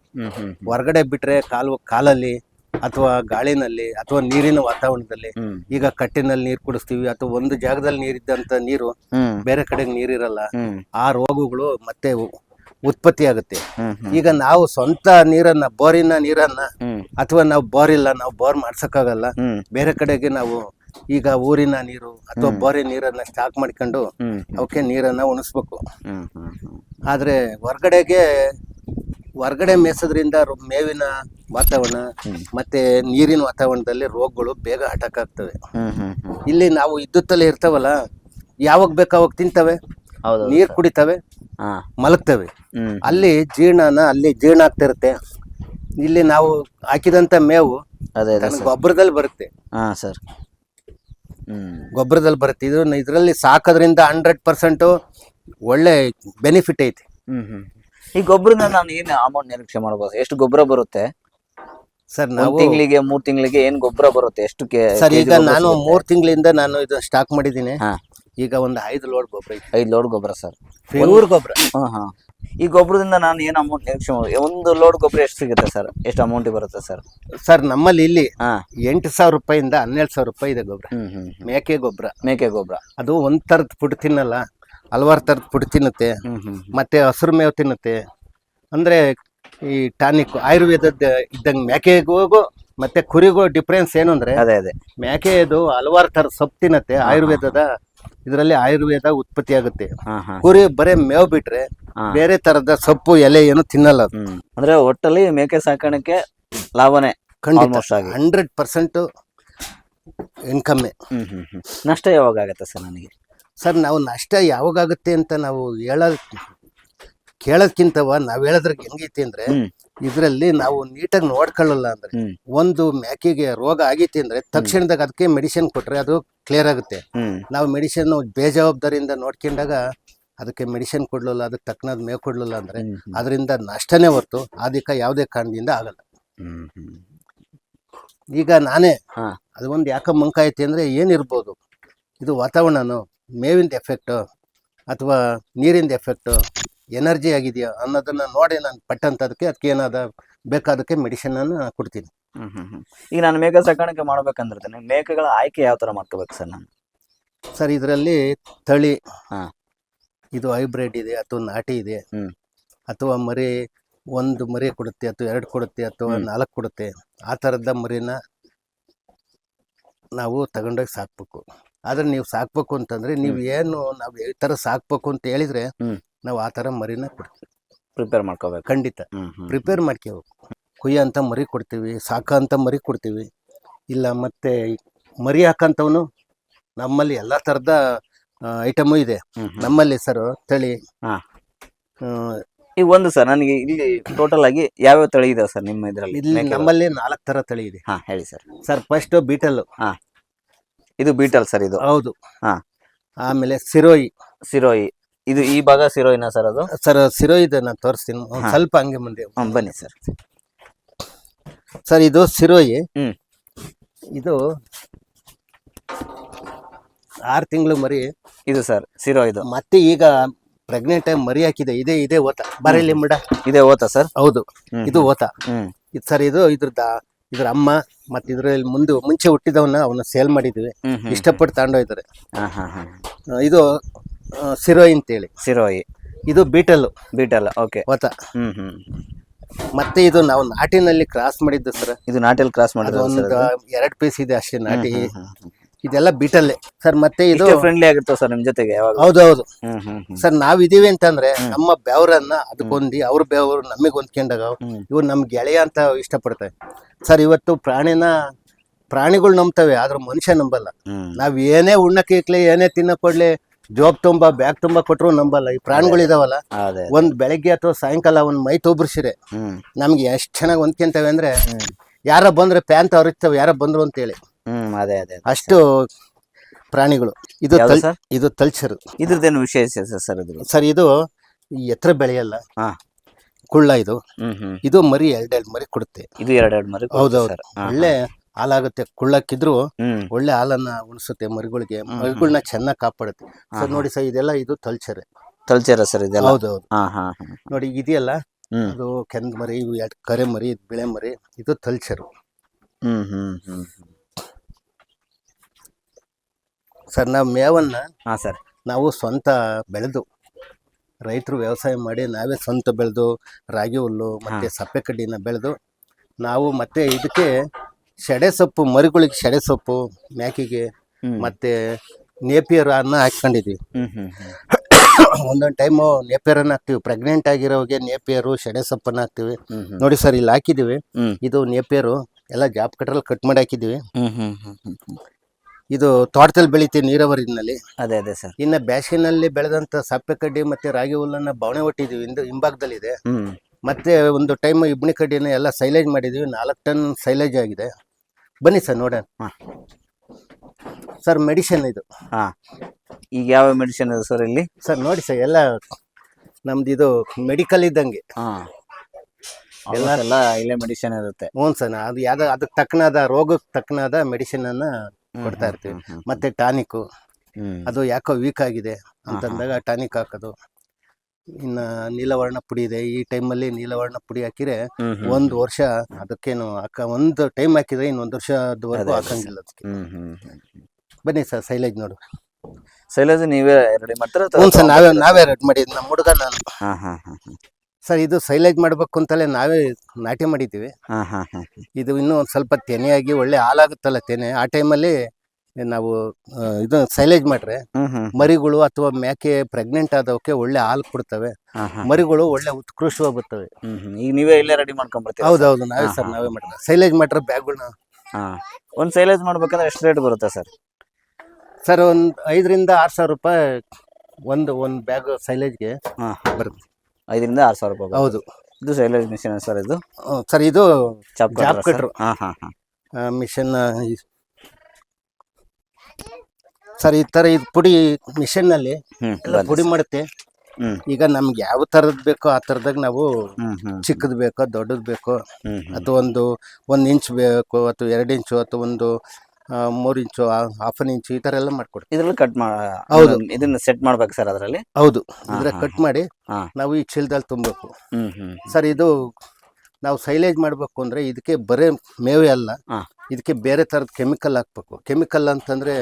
ಹೊರಗಡೆ ಬಿಟ್ರೆ ಕಾಲು ಕಾಲಲ್ಲಿ ಅಥವಾ ಗಾಳಿನಲ್ಲಿ ಅಥವಾ ನೀರಿನ ವಾತಾವರಣದಲ್ಲಿ ಈಗ ಕಟ್ಟಿನಲ್ಲಿ ನೀರು ಕುಡಿಸ್ತೀವಿ ಅಥವಾ ಒಂದು ಜಾಗದಲ್ಲಿ ನೀರಿದ್ದಂತ ನೀರು ಬೇರೆ ಕಡೆಗೆ ನೀರಿರಲ್ಲ. ಆ ರೋಗಗಳು ಮತ್ತೆ ಉ- ಉತ್ಪತ್ತಿ ಆಗುತ್ತೆ. ಹ್ಮ್ ಹ್ಮ್. ಈಗ ನಾವು ಸ್ವಂತ ನೀರನ್ನ ಬೋರಿನ ನೀರನ್ನ ಅಥವಾ ನಾವು ಬೋರ್ ಇಲ್ಲ ನಾವು ಬೋರ್ ಮಾಡ್ಸಕ್ಕಾಗಲ್ಲ. ಬೇರೆ ಕಡೆಗೆ ನಾವು ಈಗ ಊರಿನ ನೀರು ಅಥವಾ ಬೋರಿ ನೀರನ್ನ ಸ್ಟಾಕ್ ಮಾಡ್ಕೊಂಡು ಅವಕ್ಕೆ ನೀರನ್ನ ಉಣಿಸ್ಬೇಕು. ಆದ್ರೆ ಹೊರ್ಗಡೆಗೆ ಹೊರ್ಗಡೆ ಮೇಸೋದ್ರಿಂದ ಮೇವಿನ ವಾತಾವರಣ ಮತ್ತೆ ನೀರಿನ ವಾತಾವರಣದಲ್ಲಿ ರೋಗಗಳು ಬೇಗ ಅಟಕ್ ಆಗ್ತವೆ. ಇಲ್ಲಿ ನಾವು ವಿದ್ಯುತ್ತಲ್ಲಿ ಇರ್ತಾವಲ್ಲ ಯಾವಾಗ ಬೇಕಾವಾಗ ತಿಂತವೆ. ನೀರ್ ಕುಡಿತವೆ. ಮಲಗ್ತವೆ. ಅಲ್ಲಿ ಜೀರ್ಣನ ಅಲ್ಲಿ ಜೀರ್ಣ ಆಗ್ತಿರುತ್ತೆ ಇಲ್ಲಿ ನಾವು ಹಾಕಿದಂತ ಮೇವು ಅದೇ ಗೊಬ್ಬರದಲ್ಲಿ ಬರುತ್ತೆ. ಹಾ ಸರ್. ಗೊಬ್ಬರದಲ್ಲಿ ಬರುತ್ತೆ. ಇದು ಇದರಲ್ಲಿ ಸಾಕೋದ್ರಿಂದ ಹಂಡ್ರೆಡ್ ಪರ್ಸೆಂಟ್ ಒಳ್ಳೆ ಬೆನಿಫಿಟ್ ಐತಿ. ಈ ಗೊಬ್ಬರನ ನಾನು ಏನು ಅಮೌಂಟ್ ನಿರೀಕ್ಷೆ ಮಾಡಬಹುದು ಎಷ್ಟು ಗೊಬ್ಬರ ಬರುತ್ತೆ? ಸರ್ ನಾವು ತಿಂಗಳಿಗೆ ಮೂರ್ ತಿಂಗಳಿಗೆ ಏನ್ ಗೊಬ್ಬರ ಬರುತ್ತೆ? ಎಷ್ಟು ಸರ್ ಈಗ ನಾನು? ಮೂರ್ ತಿಂಗಳಿಂದ ನಾನು ಇದು ಸ್ಟಾಕ್ ಮಾಡಿದ್ದೀನಿ. ಹಾ. ಈಗ ಒಂದು ಐದು ಲೋಡ್ ಗೊಬ್ಬರ ಐದು ಐದ್ ಲೋಡ್ ಗೊಬ್ಬರ ಸರ್. ಪ್ಯೂರ್ ಗೊಬ್ಬರ? ಹಾಂ ಹಾಂ. ಈ ಗೊಬ್ಬರದಿಂದ ನಾನು ಏನು ಅಮೌಂಟ್ ಒಂದು ಲೋಡ್ ಗೊಬ್ಬರ ಎಷ್ಟು ಸಿಗುತ್ತೆ ಸರ್? ಎಷ್ಟು ಅಮೌಂಟ್ ಬರುತ್ತೆ ಸರ್? ಸರ್ ನಮ್ಮಲ್ಲಿ ಇಲ್ಲಿ ಹಾಂ. ಎಂಟು ಸಾವಿರ ರೂಪಾಯಿಂದ ಹನ್ನೆರಡು ಸಾವಿರ ರೂಪಾಯಿ ಇದೆ ಗೊಬ್ಬರ. ಮೇಕೆ ಗೊಬ್ಬರ. ಮೇಕೆ ಗೊಬ್ಬರ. ಅದು ಒಂದು ಥರದ ಪುಡಿ ತಿನ್ನಲ್ಲ ಹಲವಾರು ಥರದ ಪುಡಿ ತಿನ್ನುತ್ತೆ ಮತ್ತು ಹಸಿರು ಮೇವು ತಿನ್ನುತ್ತೆ. ಅಂದರೆ ಈ ಟಾನಿಕ್ ಆಯುರ್ವೇದದ ಇದ್ದಂಗೆ ಮೇಕೆಗೂ ಮತ್ತೆ ಕುರಿಗೂ ಡಿಫ್ರೆನ್ಸ್ ಏನು ಅಂದ್ರೆ ಅದೇ ಅದೇ. ಮೇಕೆದು ಹಲವಾರು ತರ ಸೊಪ್ಪು ತಿನ್ನತ್ತೆ ಆಯುರ್ವೇದದ ಇದರಲ್ಲಿ ಆಯುರ್ವೇದ ಉತ್ಪತ್ತಿ ಆಗುತ್ತೆ ಹಾ ಹಾ. ಕುರಿ ಬರೇ ಮೇವು ಬಿಟ್ರೆ ಹಾ. ಬೇರೆ ತರದ ಸೊಪ್ಪು ಎಲೆ ಏನು ತಿನ್ನಲ್ಲ ಅದು. ಹ್ಮ್. ಅಂದ್ರೆ ಒಟ್ಟಲ್ಲಿ ಮೇಕೆ ಸಾಕಾಣಿಕೆ ಲಾಭನೇ ಖಂಡಿತ. ಆಗಿ. ಹಂಡ್ರೆಡ್ ಪರ್ಸೆಂಟ್ ಇನ್ಕಮ್ಮೆ. ಹ್ಮ್ ಹ್ಮ್ ಹ್ಮ್. ನಷ್ಟ ಯಾವಾಗ ಆಗತ್ತೆ ಸರ್ ನನಗೆ? ಸರ್ ನಾವು ನಷ್ಟ ಯಾವಾಗುತ್ತೆ ಅಂತ ನಾವು ಹೇಳೋದ್ ಕೇಳೋದ್ಕಿಂತವ ನಾವ್ ಹೇಳೋದ್ರಿಗೆ ಹೆಂಗೈತಿ ಅಂದ್ರೆ ಇದ್ರಲ್ಲಿ ನಾವು ನೀಟಾಗಿ ನೋಡ್ಕೊಳ್ಳಲ್ಲ ಅಂದ್ರೆ ಒಂದು ಮ್ಯಾಕಿಗೆ ರೋಗ ಆಗೈತಿ ಅಂದ್ರೆ ತಕ್ಷಣದಾಗ ಅದಕ್ಕೆ ಮೆಡಿಸಿನ್ ಕೊಟ್ರೆ ಅದು ಕ್ಲಿಯರ್ ಆಗುತ್ತೆ. ನಾವು ಮೆಡಿಸಿನ್ ಬೇಜವಾಬ್ದಾರಿಯಿಂದ ನೋಡ್ಕೊಂಡಾಗ ಅದಕ್ಕೆ ಮೆಡಿಸಿನ್ ಕೊಡ್ಲಿಲ್ಲ ಅದಕ್ಕೆ ತಕ್ಕನಾದ ಮೇವು ಕೊಡ್ಲಿಲ್ಲ ಅಂದ್ರೆ. ಅದರಿಂದ ನಷ್ಟನೇ ಹೊರತು ಅದಕ್ಕೆ ಯಾವುದೇ ಕಾರಣದಿಂದ ಆಗಲ್ಲ. ಈಗ ನಾನೇ ಅದು ಒಂದು ಯಾಕೆ ಮಂಕ ಐತಿ ಅಂದ್ರೆ ಏನಿರ್ಬೋದು? ಇದು ವಾತಾವರಣನು ಮೇವಿಂದ ಎಫೆಕ್ಟು ಅಥವಾ ನೀರಿಂದ ಎಫೆಕ್ಟು ಎನರ್ಜಿ ಆಗಿದೆಯಾ ಅನ್ನೋದನ್ನ ನೋಡಿ ನಾನು ಪಟ್ಟಂತದಕ್ಕೆ ಅದಕ್ಕೆ ಏನಾದ ಬೇಕಾದಕ್ಕೆ ಮೆಡಿಸಿನ್ ಅನ್ನು ಕೊಡ್ತೀನಿ. ಈಗ ನಾನು ಮೇಕೆ ಸಾಕಾಣಿಕೆ ಮಾಡ್ಬೇಕಂದ್ರೆ ಮೇಕೆಗಳ ಆಯ್ಕೆ ಯಾವ ತರ ಮಾಡ್ಕೋಬೇಕು ಸರ್ ನಾನು? ಸರ್ ಇದರಲ್ಲಿ ತಳಿ ಇದು ಹೈಬ್ರಿಡ್ ಇದೆ ಅಥವಾ ನಾಟಿ ಇದೆ ಅಥವಾ ಮರಿ ಒಂದು ಮರಿ ಕೊಡುತ್ತೆ ಅಥವಾ ಎರಡು ಕೊಡುತ್ತೆ ಅಥವಾ ನಾಲ್ಕು ಕೊಡುತ್ತೆ ಆ ಥರದ ಮರಿನ ನಾವು ತಗೊಂಡೋಗಿ ಸಾಕ್ಬೇಕು. ಆದ್ರೆ ನೀವು ಸಾಕ್ಬೇಕು ಅಂತಂದ್ರೆ ನೀವು ಏನು ನಾವು ಈ ಥರ ಸಾಕ್ಬೇಕು ಅಂತ ಹೇಳಿದ್ರೆ ನಾವು ಆ ಥರ ಮರಿನ ಕೊಡ್ತೀವಿ. ಪ್ರಿಪೇರ್ ಮಾಡ್ಕೋಬೇಕು. ಖಂಡಿತ. ಪ್ರಿಪೇರ್ ಮಾಡ್ಕೋಬೇಕು. ಕುಯ್ಯ ಅಂತ ಮರಿ ಕೊಡ್ತೀವಿ ಸಾಕ ಅಂತ ಮರಿ ಕೊಡ್ತೀವಿ. ಇಲ್ಲ ಮತ್ತೆ ಮರಿ ಹಾಕಂತವನು ನಮ್ಮಲ್ಲಿ ಎಲ್ಲ ಥರದ ಐಟಮು ಇದೆ. ನಮ್ಮಲ್ಲಿ ಸರ್ ತಳಿ. ಈಗ ಒಂದು ಸರ್ ನನಗೆ ಇಲ್ಲಿ ಟೋಟಲ್ ಆಗಿ ಯಾವ್ಯಾವ ತಳಿ ಇದೆ ಸರ್ ನಿಮ್ಮ ಇದರಲ್ಲಿ? ಇಲ್ಲಿ ನಮ್ಮಲ್ಲಿ ನಾಲ್ಕು ಥರ ತಳಿ ಇದೆ. ಹಾ ಹೇಳಿ ಸರ್. ಸರ್ ಫಸ್ಟ್ ಬೀಟಲ್ ಹಾ. ಇದು ಬೀಟಲ್ ಸರ್ ಇದು? ಹೌದು. ಹಾ. ಆಮೇಲೆ ಸಿರೋಯಿ. ಸಿರೋಯಿ. ಇದು ಈ ಭಾಗ ಸಿರೋಯಿನ ಸರ್ ಅದು? ಸರ್ ಸಿರೋಯಿದ ನಾನು ತೋರಿಸ್ತೀನಿ. ಒಂದ್ ಸ್ವಲ್ಪ ಹಂಗೆ ಮುಂದೆ ಹ್ಮ್ ಬನ್ನಿ ಸರ್. ಸರ್ ಇದು ಸಿರೋಯಿ. ಹ್ಮ್. ಇದು ಆರು ತಿಂಗಳು ಮರಿ. ಇದು ಸರ್ ಸಿರೋ ಇದು ಮತ್ತೆ ಈಗ ಪ್ರೆಗ್ನೆಂಟ್ ಆಗಿ ಮರಿ ಹಾಕಿದೆ. ಇದೇ ಇದೇ ಓತ. ಬರೀಲಿ ಮಡ. ಇದೇ ಓತಾ ಸರ್? ಹೌದು. ಹ್ಮ್ ಇದು ಓತ. ಹ್ಮ್. ಇದು ಸರ್ ಇದು ಇದ್ರದ ಇದ್ರ ಅಮ್ಮ ಮತ್ತೆ ಇದ್ರಲ್ಲಿ ಮುಂದೆ ಮುಂಚೆ ಹುಟ್ಟಿದವನ್ನ ಅವನ್ನ ಸೇಲ್ ಮಾಡಿದ್ವಿ. ಹ್ಮ್ ಹ್ಮ್ ಇಷ್ಟಪಟ್ಟು ತಗೊಂಡೋಯ್ತಾರೆ ಹಾ ಹಾ ಹಾ. ಇದು ಸಿರೋಯಿ ಅಂತೇಳಿ. ಸಿರೋಯಿ. ಇದು ಬೀಟಲ್ ಬೀಟಲ್ ಓಕೆ. ಹ್ಮ್ ಹ್ಮ್. ಮತ್ತೆ ಇದು ನಾವು ನಾಟಿನಲ್ಲಿ ಕ್ರಾಸ್ ಮಾಡಿದ್ದು ಸರ್. ಇದು ನಾಟಿಯಲ್ಲಿ ಕ್ರಾಸ್ ಮಾಡಿದ್ದು ಮಾಡಿದ್ರು ಒಂದು ಎರಡು ಪೀಸ್ ಇದೆ ಅಷ್ಟೇ ನಾಟಿ. ಇದೆಲ್ಲ ಬೀಟಲ್ಲೇ. ಸರ್ ಮತ್ತೆ ಇದು ಫ್ರೆಂಡ್ಲಿ ಆಗುತ್ತೆ ಸರ್ ನಿಮ್ ಜೊತೆಗೆ ಯಾವಾಗ ಹೌದೌದು ಸರ್ ನಾವ್ ಇದೀವಿ ಅಂತಂದ್ರೆ ನಮ್ಮ ಬೆವರನ್ನ ಅದಕ್ಕೊಂದಿ ಅವ್ರ ಬೆವರು ನಮಗೆ ಹೊಂದ್ಕೊಂಡಾಗ ಇವ್ರು ಇವು ನಮ್ ಗೆಳೆಯ ಅಂತ ಇಷ್ಟಪಡ್ತವೆ ಸರ್ ಇವತ್ತು ಪ್ರಾಣಿನ ಪ್ರಾಣಿಗಳು ನಂಬ್ತವೆ ಆದ್ರೆ ಮನುಷ್ಯ ನಂಬಲ್ಲ. ನಾವ್ ಏನೇ ಉಣ್ಣಕ್ಕೆ ಇಕ್ಲಿ ಏನೇ ತಿನ್ನಕ್ ಕೊಡ್ಲಿ ಜೋಬ್ ತುಂಬಾ ಬ್ಯಾಗ್ ತುಂಬಾ ಕೊಟ್ಟರು ನಂಬಲ್ಲ. ಈ ಪ್ರಾಣಿಗಳು ಇದಾವಲ್ಲ ಅದೇ ಒಂದ್ ಬೆಳಗ್ಗೆ ಅಥವಾ ಸಾಯಂಕಾಲ ಒಂದ್ ಮೈ ತೊಬ್ರಿಸಿರೆ ಹ್ಮ್. ನಮ್ಗೆ ಎಷ್ಟ್ ಚೆನ್ನಾಗಿ ಹೊಂದ್ಕೊಂತವೆ ಅಂದ್ರೆ ಯಾರ ಬಂದ್ರೆ ಪ್ಯಾಂಟ್ ಅವ್ರಿರ್ತವೆ ಯಾರ ಬಂದ್ರು ಅಂತೇಳಿ. ಹ್ಮ್ ಅದೇ ಅದೇ ಅಷ್ಟು ಪ್ರಾಣಿಗಳು. ಇದು ಯಾವ್ದು? ಇದು ತಲ್ಚರು. ಇದ್ರದ್ದೇನು ವಿಶೇಷ ಸರ್ ಇದು ಸರ್ ಇದು ಈ ಎತ್ತರ ಬೆಳೆಯಲ್ಲ. ಹಾ. ಕುಳ್ಳ ಇದು. ಹ್ಮ್ ಹ್ಮ್. ಇದು ಮರಿ ಎರಡೆರಡು ಮರಿ ಕೊಡುತ್ತೆ. ಇದು ಎರಡೆರಡು ಮರಿ ಹೌದೌದು. ಸರ್. ಹಾ, ಒಳ್ಳೆ ಹಾಲಾಗುತ್ತೆ ಕುಳ್ಳಕ್ಕಿದ್ರು ಒಳ್ಳೆ ಹಾಲನ್ನ ಉಣಿಸುತ್ತೆ ಮರಿಗಳಿಗೆ. ಮರಿಗಳನ್ನ ಚೆನ್ನಾಗಿ ಕಾಪಾಡುತ್ತೆ. ಸರ್ ನೋಡಿ ಸರ್ ಇದೆಲ್ಲ ಇದು ತಲ್ಚರೆ. ತಲ್ಚೆರ ಸರ್ ಇದೆಲ್ಲ? ಹೌದು ಹೌದು. ಹಾ ಹಾ. ನೋಡಿ ಇದೆಯಲ್ಲ? ಇದು ಕೆಂದ ಕೆಂದ್ ಮರಿ ಇವು ಎರಡು ಕರೆ ಮರಿ ಇದು ಬಿಳೆ ಮರಿ ಇದು ತಲ್ಚರು. ಹ್ಮ್ ಹ್ಮ್ ಹ್ಮ್ ಸರ್ ನಾವು ಮೇವನ್ನ ಹಾ ಸರ್. ನಾವು ಸ್ವಂತ ಬೆಳೆದು ರೈತರು ವ್ಯವಸಾಯ ಮಾಡಿ ನಾವೇ ಸ್ವಂತ ಬೆಳೆದು ರಾಗಿ ಹುಲ್ಲು ಮತ್ತೆ ಸಪ್ಪೆ ಕಡ್ಡಿನ ಬೆಳೆದು ನಾವು ಮತ್ತೆ ಇದಕ್ಕೆ ಸೆಡೆ ಸೊಪ್ಪು ಮರಿಗಳಿಗೆ ಸಡೆ ಸೊಪ್ಪು ಮ್ಯಾಕಿಗೆ ಮತ್ತೆ ನೇಪಿಯರ್ ಅನ್ನ ಹಾಕ್ಕೊಂಡಿದ್ವಿ. ಒಂದೊಂದು ಟೈಮು ನೇಪಿಯರ್ ಅನ್ನ ಹಾಕ್ತಿವಿ. ಪ್ರೆಗ್ನೆಂಟ್ ಆಗಿರೋಗೆ ನೇಪಿಯರು ಸೆಡೆ ಸೊಪ್ಪನ್ನ ಹಾಕ್ತಿವಿ. ನೋಡಿ ಸರ್ ಇಲ್ಲಿ ಹಾಕಿದೀವಿ. ಇದು ನೇಪಿಯರು ಎಲ್ಲ ಜಾಬ್ ಕಟ್ರಲ್ಲಿ ಕಟ್ ಮಾಡಿ ಹಾಕಿದೀವಿ. ಇದು ತೋಟದಲ್ಲಿ ಬೆಳಿತೀವಿ ನೀರಾವರಿನಲ್ಲಿ ಅದೇ ಅದೇ ಸರ್. ಇನ್ನು ಬ್ಯಾಸಿನಲ್ಲಿ ಬೆಳೆದಂತ ಸಪ್ಪೆ ಕಡ್ಡಿ ಮತ್ತೆ ರಾಗಿ ಹುಲ್ಲನ್ನ ಬವಣೆ ಒಟ್ಟಿದೀವಿ. ಇಂದು ಹಿಂಭಾಗದಲ್ಲಿದೆ. ಮತ್ತೆ ಒಂದು ಟೈಮ್ ಇಬ್ಬನಿ ಕಡ್ಡಿನ ಎಲ್ಲ ಸೈಲೇಜ್ ಮಾಡಿದೀವಿ. ನಾಲ್ಕು ಟನ್ ಸೈಲೇಜ್ ಆಗಿದೆ. ಬನ್ನಿ ಸರ್ ನೋಡೋಣ. ಹಾ. ಸರ್ ಮೆಡಿಸಿನ್ ಇದು. ಹಾ. ಈಗ ಯಾವ ಮೆಡಿಸಿನ್ ಇದೆ ಸರ್ ಇಲ್ಲಿ? ಸರ್ ನೋಡಿ ಸರ್ ಎಲ್ಲ ನಮ್ದು ಇದು ಮೆಡಿಕಲ್ ಇದ್ದಂಗೆ. ಹಾ. ಎಲ್ಲ ಎಲ್ಲ ಇಲ್ಲೇ ಮೆಡಿಸಿನ್ ಇರುತ್ತೆ. ಹ್ಞೂ ಸರ್ ಅದು ಯಾವ್ದು ಅದಕ್ಕೆ ತಕ್ಕನಾದ ರೋಗಕ್ಕೆ ತಕ್ಕನಾದ ಮೆಡಿಸಿನ್ ಅನ್ನ ಕೊಡ್ತಾ ಇರ್ತೀವಿ. ಮತ್ತೆ ಟಾನಿಕ್ ಹ್ಮ್. ಅದು ಯಾಕೋ ವೀಕ್ ಆಗಿದೆ ಅಂತಂದಾಗ ಟಾನಿಕ್ ಹಾಕೋದು. ಇನ್ನ ನೀಲವರ್ಣ ಪುಡಿ ಇದೆ. ಈ ಟೈಮಲ್ಲಿ ನೀಲವರ್ಣ ಪುಡಿ ಹಾಕಿದ್ರೆ ಒಂದು ವರ್ಷ ಅದಕ್ಕೇನು ಹಾಕ ಒಂದು ಟೈಮ್ ಹಾಕಿದ್ರೆ ಇನ್ನೊಂದ್ ವರ್ಷದವರೆಗೂ ಹಾಕಂಗಿಲ್ಲ ಅದಕ್ಕೆ. ಬನ್ನಿ ಸರ್ ಸೈಲೇಜ್ ನೋಡು. ಸೈಲೇಜ್ ನೀವೇ ರೆಡಿ ಮಾಡ್ತಾರೆ ಹ್ಞೂ ಸರ್ ನಾವೇ ನಾವೇ ರೆಡಿ ಮಾಡಿದ್ದು ನಮ್ಮ ಹುಡುಗ ನಾನು. ಸರ್ ಇದು ಸೈಲೇಜ್ ಮಾಡ್ಬೇಕು ಅಂತಲೇ ನಾವೇ ನಾಟಿ ಮಾಡಿದ್ದೀವಿ. ಇದು ಇನ್ನೂ ಒಂದು ಸ್ವಲ್ಪ ತೆನೆಯಾಗಿ ಒಳ್ಳೆ ಹಾಲಾಗುತ್ತಲ್ಲ ತೆನೆ. ಆ ಟೈಮಲ್ಲಿ ನಾವು ಇದು ಸೈಲೇಜ್ ಮಾಡ್ರೆ ಮರಿಗಳು ಅಥವಾ ಮೇಕೆ ಪ್ರೆಗ್ನೆಂಟ್ ಆದವಕ್ಕೆ ಒಳ್ಳೆ ಹಾಲು ಕೊಡ್ತವೆ. ಮರಿಗಳು ಒಳ್ಳೆ ಉತ್ಕೃಷ್ಟವಾಗಿ ಬರ್ತವೆ. ಈಗ ನೀವೇ ಇಲ್ಲೇ ರೆಡಿ ಮಾಡ್ಕೊಂಡ್ಬರ್ತೀವಿ ಹೌದೌದು ನಾವೇ ಸರ್ ನಾವೇ ಮಾಡ್ರೆ ಸೈಲೇಜ್ ಮಾಡ್ರೆ ಬ್ಯಾಗ್ಗಳನ್ನ ಒಂದು ಸೈಲೇಜ್ ಮಾಡ್ಬೇಕಂದ್ರೆ ಎಷ್ಟು ರೇಟ್ ಬರುತ್ತೆ ಸರ್? ಸರ್ ಒಂದು ಐದರಿಂದ ಆರು ಸಾವಿರ ರೂಪಾಯಿ ಒಂದು ಒಂದು ಬ್ಯಾಗ್ ಸೈಲೇಜ್ಗೆ ಹಾಂ ಬರುತ್ತೆ. ಐದರಿಂದ ಆರು ಸಾವಿರ ರೂಪಾಯಿ. ಹೌದು. ಇದು ಸೈಲೇಜ್ ಮಿಷಿನ್ ಸರ್ ಇದು? ಸರ್ ಇದು ಜಾಬ್ ಕಟ್ರು. ಹಾಂ ಹಾಂ ಹಾ. ಮಿಷನ್ ಸರ್ ಈ ತರ ಇದು ಪುಡಿ ಮಿಷನ್ನಲ್ಲಿ ಹ್ಮ್ ಎಲ್ಲ ಬನ್ನಿ ಪುಡಿ. ಮಾಡುತ್ತೆ. ಹ್ಮ್. ಈಗ ನಮ್ಗೆ ಯಾವ ತರದ್ ಬೇಕೋ ಆ ತರದಾಗ ನಾವು ಹ್ಮ್ ಹ್ಮ್ ಚಿಕ್ಕದು ಬೇಕೋ ದೊಡ್ಡದ್ ಬೇಕೋ ಹ್ಮ್ ಹ್ಮ್. ಅಥವಾ ಒಂದು ಒಂದ್ ಇಂಚ್ ಬೇಕು ಅಥವಾ ಎರಡು ಇಂಚು ಅಥವಾ ಒಂದು ಆ, ಮೂರು ಇಂಚು ಹಾಫ್ ಅನ್ ಇಂಚು ಈ ತರ ಎಲ್ಲ ಮಾಡ್ಕೊಡ್ತೀವಿ. ಇದ್ರಲ್ಲಿ ಕಟ್ ಮಾಡ ಹೌದು. ಇದನ್ನ ಸೆಟ್ ಮಾಡ್ಬೇಕು ಸರ್ ಅದರಲ್ಲಿ? ಹೌದು. ಇದ್ರೆ ಹಾ, ಕಟ್ ಮಾಡಿ ಹಾ. ನಾವು ಈ ಚೀಲದಲ್ಲಿ ತುಂಬಬೇಕು. ಹ್ಮ್ ಹ್ಮ್ ಸರ್ ಇದು ನಾವು ಸೈಲೇಜ್ ಮಾಡಬೇಕು ಅಂದ್ರೆ ಇದಕ್ಕೆ ಬರೇ ಮೇವೆ ಅಲ್ಲ. ಹಾ. ಇದಕ್ಕೆ ಬೇರೆ ತರದ ಕೆಮಿಕಲ್ ಹಾಕ್ಬೇಕು. ಕೆಮಿಕಲ್ ಅಂತಂದರೆ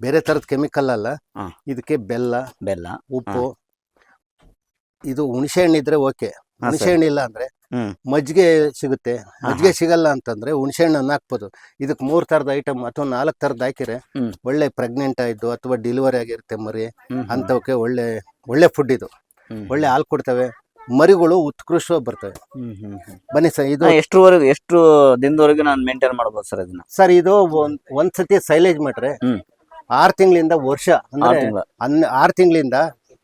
ಬೇರೆ ತರದ ಕೆಮಿಕಲ್ ಅಲ್ಲ ಹಾ. ಇದಕ್ಕೆ ಬೆಲ್ಲ ಬೆಲ್ಲ ಉಪ್ಪು ಇದು ಹುಣಸೆ ಹಣ್ಣು ಇದ್ರೆ ಓಕೆ ಹಾ, ಹುಣಸೆ ಸರ್. ಹಣ್ಣು ಇಲ್ಲ ಅಂದ್ರೆ ಹ್ಮ್. ಮಜ್ಜಿಗೆ ಸಿಗುತ್ತೆ ಮಜ್ಜಿಗೆ ಸಿಗಲ್ಲ ಅಂತಂದ್ರೆ ಹುಣಸೆ ಹಣ್ಣನ್ನು ಹಾಕ್ಬೋದು ಇದಕ್ಕೆ ಮೂರ್ ತರದ ಐಟಮ್ ಅಥವಾ ನಾಲ್ಕು ತರದ ಹಾಕಿದ್ರೆ ಹ್ಮ್. ಒಳ್ಳೆ ಪ್ರೆಗ್ನೆಂಟ್ ಆಯ್ತು ಅಥವಾ ಡೆಲಿವರಿ ಆಗಿರುತ್ತೆ ಮರಿ ಹ್ಮ್ ಹ್ಮ್. ಅಂತವಕ್ಕೆ ಒಳ್ಳೆ ಒಳ್ಳೆ ಫುಡ್ ಇದು ಹ್ಮ್. ಒಳ್ಳೆ ಹಾಲು ಕೊಡ್ತವೆ ಮರಿಗಳು ಉತ್ಕೃಷ್ಟವಾಗಿ ಬರ್ತವೆ ಹ್ಮ್ ಹ್ಮ್ ಹ್ಮ್. ಬನ್ನಿ ಸರ್ ಇದು ಎಷ್ಟು ಎಷ್ಟು ದಿನದವರೆಗೂ ನಾನು ಮೇಂಟೈನ್ ಮಾಡ್ಬೋದು ಸರ್ ಇದನ್ನ ಸರ್ ಇದು ಒಂದ್ ಒಂದ್ಸತಿ ಸೈಲೇಜ್ ಮಾಡ್ರೆ ಹ್ಮ್. ಆರ್ ತಿಂಗಳಿಂದ ವರ್ಷ ಅಂದ್ರೆ ಆರ್ ತಿಂಗಳಿಂದ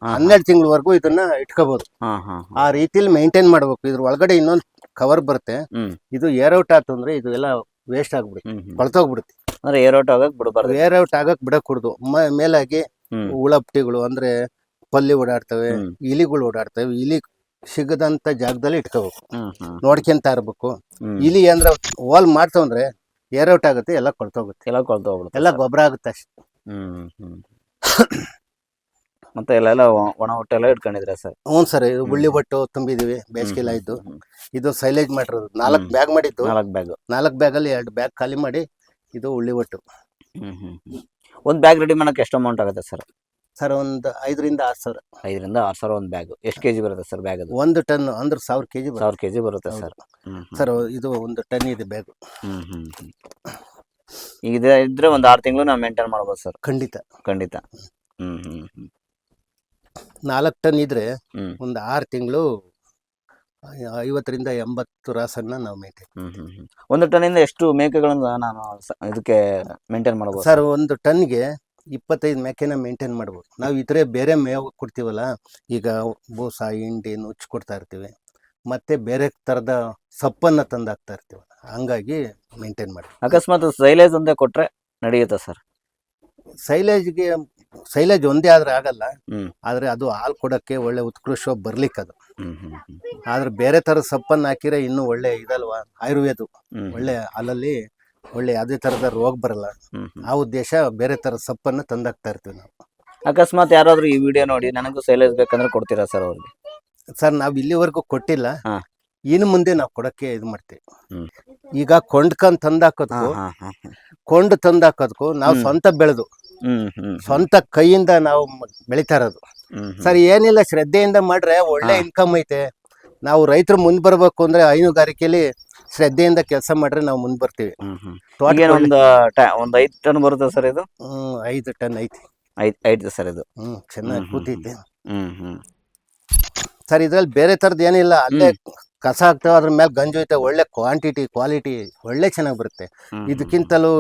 ಹನ್ನೆರಡು ತಿಂಗಳವರೆಗೂ ಇದನ್ನ ಇಟ್ಕೋಬಹುದು ಹಾ ಹಾ ಹಾ. ಆ ರೀತಿಲಿ ಮೇಂಟೈನ್ ಮಾಡ್ಬೇಕು. ಇದ್ರ ಒಳಗಡೆ ಇನ್ನೊಂದು ಕವರ್ ಬರುತ್ತೆ. ಹ್ಮ್. ಇದು ಏರ್ ಆತು ಅಂದ್ರೆ ಇದು ಎಲ್ಲ ವೇಸ್ಟ್ ಆಗ್ಬಿಡುತ್ತೆ. ಹ್ಮ್ ಹ್ಮ್. ಕೊಳ್ತೋಗ್ಬಿಡುತ್ತೆ. ಅಂದ್ರೆ ಏರ್ ಔಟ್ ಆಗಕ್ ಬಿಡಬಾರ್ದು. ಏರ್ ಔಟ್ ಆಗಕ್ ಬಿಡಕ್ ಮ- ಮೇಲಾಗಿ ಹ್ಮ್. ಹುಳಪ್ಟಿಗಳು ಅಂದ್ರೆ ಪಲ್ಲಿ ಓಡಾಡ್ತವೆ ಹ್ಮ್. ಇಲಿಗಳು ಓಡಾಡ್ತವೆ ಇಲಿ ಸಿಗದಂತ ಜಾಗದಲ್ಲಿ ಇಟ್ಕೋಬೇಕು. ಹ್ಮ್ ಹ್ಮ್. ನೋಡ್ಕೊಂತ ಇರ್ಬೇಕು. ಹ್ಮ್. ಇಲಿ ಅಂದ್ರೆ ಹೋಲ್ ಮಾಡ್ತವಂದ್ರೆ ಏರ್ ಔಟ್ ಆಗುತ್ತೆ ಎಲ್ಲ ಕೊಳ್ತೋಗುತ್ತೆ. ಎಲ್ಲ ಕೊಳ್ತು ಹೋಗ್ಬಿಡುತ್ತೆ ಎಲ್ಲ ಗೊಬ್ಬರ ಆಗುತ್ತೆ ಅಷ್ಟೇ. ಹ್ಮ್ ಹ್ಮ್. ಮತ್ತೆ ಎಲ್ಲ ಒ- ಒಣ ಹೊಟ್ಟೆ ಎಲ್ಲ ಇಟ್ಕೊಂಡಿದ್ರೆ ಸರ್? ಹ್ಞೂ ಸರ್ ಇದು ಉಳ್ಳಿ ಬಟ್ಟು ತುಂಬಿದೀವಿ ಬೇಸಿಗೆಲ್ಲ ಆಯ್ತು. ಇದು ಸೈಲೇಜ್ ಮಾಡಿರೋದು ನಾಲ್ಕು ಹ್ಮ್. ಬ್ಯಾಗ್ ಮಾಡಿತ್ತು ನಾಲ್ಕು ಬ್ಯಾಗ್ ನಾಲ್ಕು ಬ್ಯಾಗಲ್ಲಿ ಎರಡು ಬ್ಯಾಗ್ ಖಾಲಿ ಮಾಡಿ ಇದು ಉಳ್ಳಿ ಬಟ್ಟು. ಹ್ಮ್ ಹ್ಮ್ ಹ್ಮ್. ಒಂದ್ ಬ್ಯಾಗ್ ರೆಡಿ ಮಾಡೋಕೆ ಎಷ್ಟು ಅಮೌಂಟ್ ಆಗುತ್ತೆ ಸರ್? ಸರ್ ಒಂದು ಐದರಿಂದ ಆರು ಸಾವಿರ. ಐದರಿಂದ ಆರು ಸಾವಿರ ಒಂದು ಬ್ಯಾಗ್ ಎಷ್ಟು ಕೆಜಿ ಬರುತ್ತೆ ಸರ್ ಬ್ಯಾಗ್ ಅದು? ಒಂದು ಟನ್ ಅಂದ್ರೆ ಸಾವಿರ ಕೆಜಿ ಬರುತ್ತೆ. ಸಾವಿರ ಕೆಜಿ ಬರುತ್ತೆ ಸರ್. ಸರ್ ಇದು ಒಂದು ಟನ್ ಇದೆ ಬ್ಯಾಗ್ ಹ್ಮ್ ಹ್ಮ್ ಹ್ಮ್. ಈಗ ಇದ್ರೆ ಒಂದ್ ಆರು ತಿಂಗಳು ನಾವು ಮೇಂಟೈನ್ ಮಾಡ್ಬೋದು ಸರ್ ಖಂಡಿತ. ಖಂಡಿತ. ಹ್ಮ್ ಹ್ಮ್ ಹ್ಮ್. ನಾಲ್ಕು ಟನ್ ಇದ್ರೆ ಒಂದ್ ಒಂದು ಆರು ತಿಂಗಳು ಐವತ್ತರಿಂದ ಎಂಬತ್ತು ರಾಸನ್ನ ನಾವು ಮೇಂಟೈನ್ ಹ್ಮ್ ಹ್ಮ್ ಹ್ಮ್. ಒಂದು ಟನ್ನಿಂದ ಎಷ್ಟು ಮೇಕೆಗಳನ್ನು ನಾನು ಸ- ಇದಕ್ಕೆ ಮೇಂಟೈನ್ ಮಾಡ್ಬೋದು? ಸರ್ ಒಂದು ಟನ್ಗೆ ಇಪ್ಪತ್ತೈದು ಮೇಕೆನ ಮೇಂಟೈನ್ ಮಾಡ್ಬೋದು. ನಾವು ಇತರೆ ಬೇರೆ ಮೇವು ಕೊಡ್ತೀವಲ್ಲ ಈಗ ಬೂಸ ಹಿಂಡಿ ನುಚ್ಚು ಕೊಡ್ತಾ ಇರ್ತೀವಿ. ಮತ್ತೆ ಬೇರೆ ಥರದ ಸಪ್ಪನ್ನು ತಂದು ಹಾಕ್ತಾ ಇರ್ತೀವಿ ಹಂಗಾಗಿ ಮೇಂಟೈನ್ ಮಾಡಿ. ಅಕಸ್ಮಾತ್ ಸೈಲೇಜ್ ಒಂದೇ ಕೊಟ್ರೆ ನಡೆಯುತ್ತಾ ಸರ್? ಸೈಲೇಜ್ಗೆ ಸೈಲೇಜ್ ಒಂದೇ ಆದ್ರೆ ಆಗಲ್ಲ. ಹ್ಮ್. ಆದ್ರೆ ಅದು ಹಾಲು ಕೊಡಕ್ಕೆ ಒಳ್ಳೆ ಉತ್ಕೃಷ್ಟ ಬರ್ಲಿಕ್ಕೆ ಅದು. ಹ್ಮ್ ಹ್ಮ್ ಹ್ಮ್. ಆದ್ರೆ ಬೇರೆ ಥರದ ಸಪ್ಪನ್ನು ಹಾಕಿದ್ರೆ ಇನ್ನೂ ಒಳ್ಳೆ ಇದಲ್ವಾ? ಆಯುರ್ವೇದ ಹ್ಮ್. ಒಳ್ಳೆ ಹಾಲಲ್ಲಿ ಒಳ್ಳೆ ಯಾವುದೇ ಥರದ ರೋಗ ಬರಲ್ಲ. ಹ್ಮ್ ಹ್ಮ್. ಆ ಉದ್ದೇಶ ಬೇರೆ ಥರದ ಸಪ್ಪನ್ನು ತಂದಾಕ್ತಾ ಇರ್ತೀವಿ ನಾವು. ಅಕಸ್ಮಾತ್ ಯಾರಾದ್ರೂ ಈ ವಿಡಿಯೋ ನೋಡಿ ನನಗೂ ಸೈಲೇಜ್ ಬೇಕಂದ್ರೆ ಕೊಡ್ತೀರಾ ಸರ್ ಅವ್ರಿಗೆ? ಸರ್ ನಾವು ಇಲ್ಲಿವರೆಗೂ ಕೊಟ್ಟಿಲ್ಲ. ಹಾ. ಇನ್ನು ಮುಂದೆ ನಾವು ಕೊಡಕ್ಕೆ ಇದು ಮಾಡ್ತೀವಿ. ಹ್ಮ್. ಈಗ ಕೊಂಡ್ಕೊಂಡ್ ತಂದಾಕೋದ್ಕು ಕೊಂಡ್ ತಂದಾಕೋದಕ್ಕೂ ನಾವು. ಸ್ವಂತ ಬೆಳೆದು ಸ್ವಂತ ಕೈಯಿಂದ ನಾವು ಬೆಳಿತಾ ಇರೋದು. ಸರ್ ಏನಿಲ್ಲ ಶ್ರದ್ಧೆಯಿಂದ ಮಾಡ್ರೆ ಒಳ್ಳೆ ಇನ್ಕಮ್ ಐತೆ. ನಾವು ರೈತರು ಮುಂದ್ ಬರ್ಬೇಕು ಅಂದ್ರೆ ಹೈನುಗಾರಿಕೆಯಲ್ಲಿ ಶ್ರದ್ಧೆಯಿಂದ ಕೆಲಸ ಮಾಡ್ರೆ ನಾವು ಮುಂದ್ ಬರ್ತೀವಿ. ಟ- ಒಂದ್ ಐದ್ ಟನ್ ಬರುತ್ತೆ ಸರ್ ಇದು? ಹ್ಮ್ ಐದು ಟನ್ ಐತಿ. ಐದ್ ಐದು ಸರ್ ಇದು. ಹ್ಮ್ ಚೆನ್ನಾಗಿ ಕೂತೈತೆ. ಹ್ಮ್ ಹ್ಮ್ ಸರ್ ಇದ್ರಲ್ಲಿ ಬೇರೆ ತರದ್ ಏನಿಲ್ಲ ಅಲ್ಲೇ ಕಸ ಹಾಕ್ತೇವೆ ಅದ್ರ ಮೇಲೆ ಗಂಜು ಐತೆ ಒಳ್ಳೆ ಕ್ವಾಂಟಿಟಿ ಕ್ವಾಲಿಟಿ ಒಳ್ಳೆ ಚೆನ್ನಾಗಿ ಬರುತ್ತೆ. ಇದಕ್ಕಿಂತಲೂ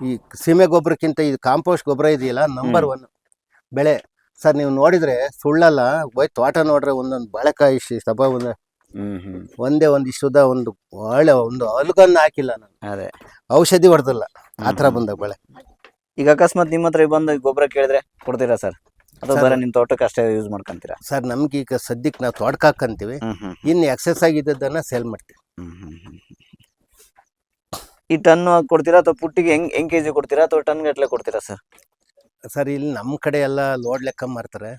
ಈ ಸೀಮೆ ಗೊಬ್ಬರಕ್ಕಿಂತ ಇದು ಕಾಂಪೋಸ್ಟ್ ಗೊಬ್ಬರ ಇದೆಯಲ್ಲ ನಂಬರ್ ಒನ್ ಬೆಳೆ. ಸರ್ ನೀವು ನೋಡಿದ್ರೆ ಸುಳ್ಳಲ್ಲ ಬೈ ತೋಟ ನೋಡ್ರೆ ಒಂದೊಂದು ಬಾಳೆಕಾಯಿ ಸಭಾ ಒಂದು ಹ್ಮ್ ಹ್ಮ್. ಒಂದೇ ಒಂದು ಇಷ್ಟುದ ಒಂದು ಒಳ್ಳೆ ಒಂದು ಅಲ್ಗನ್ನ ಹಾಕಿಲ್ಲ ನಾನು. ಅದೇ. ಔಷಧಿ ಹೊಡೆದಿಲ್ಲ ಆ ಥರ ಬಂದಾಗ ಬಂದ ಬೆಳೆ. ಈಗ ಅಕಸ್ಮಾತ್ ನಿಮ್ಮ ಹತ್ರ ಬಂದು ಗೊಬ್ಬರ ಕೇಳಿದ್ರೆ ಕೊಡ್ತೀರಾ ಸರ್? ಬರೀ ತೋಟಕ್ಕೆ ಅಷ್ಟೇ ಯೂಸ್ ಮಾಡ್ಕೊಂತೀರಾ? ಸರ್ ನಮ್ಗೆ ಈಗ ಸದ್ಯಕ್ಕೆ ನಾವು ತೋಟಕ್ಕೆ ಹಾಕಂತೀವಿ ಇನ್ನು ಎಕ್ಸಸ್ ಆಗಿದ್ದನ್ನ ಸೇಲ್ ಮಾಡ್ತೀವಿ. ಈ ಟನ್ ಕೊಡ್ತೀರಾ ಅಥವಾ ಪುಟ್ಟಿಗೆ ಹೆಂಗ್ ಹೆಂಗ್ ಕೆಜಿ ಕೊಡ್ತೀರಾ ಅಥವಾ ಟನ್ ಗಟ್ಲೆ ಕೊಡ್ತೀರಾ ಸರ್? ಸರ್ ಇಲ್ಲಿ ನಮ್ಮ ಕಡೆ ಎಲ್ಲ ಲೋಡ್ ಲೆಕ್ಕ ಮಾಡ್ತಾರೆ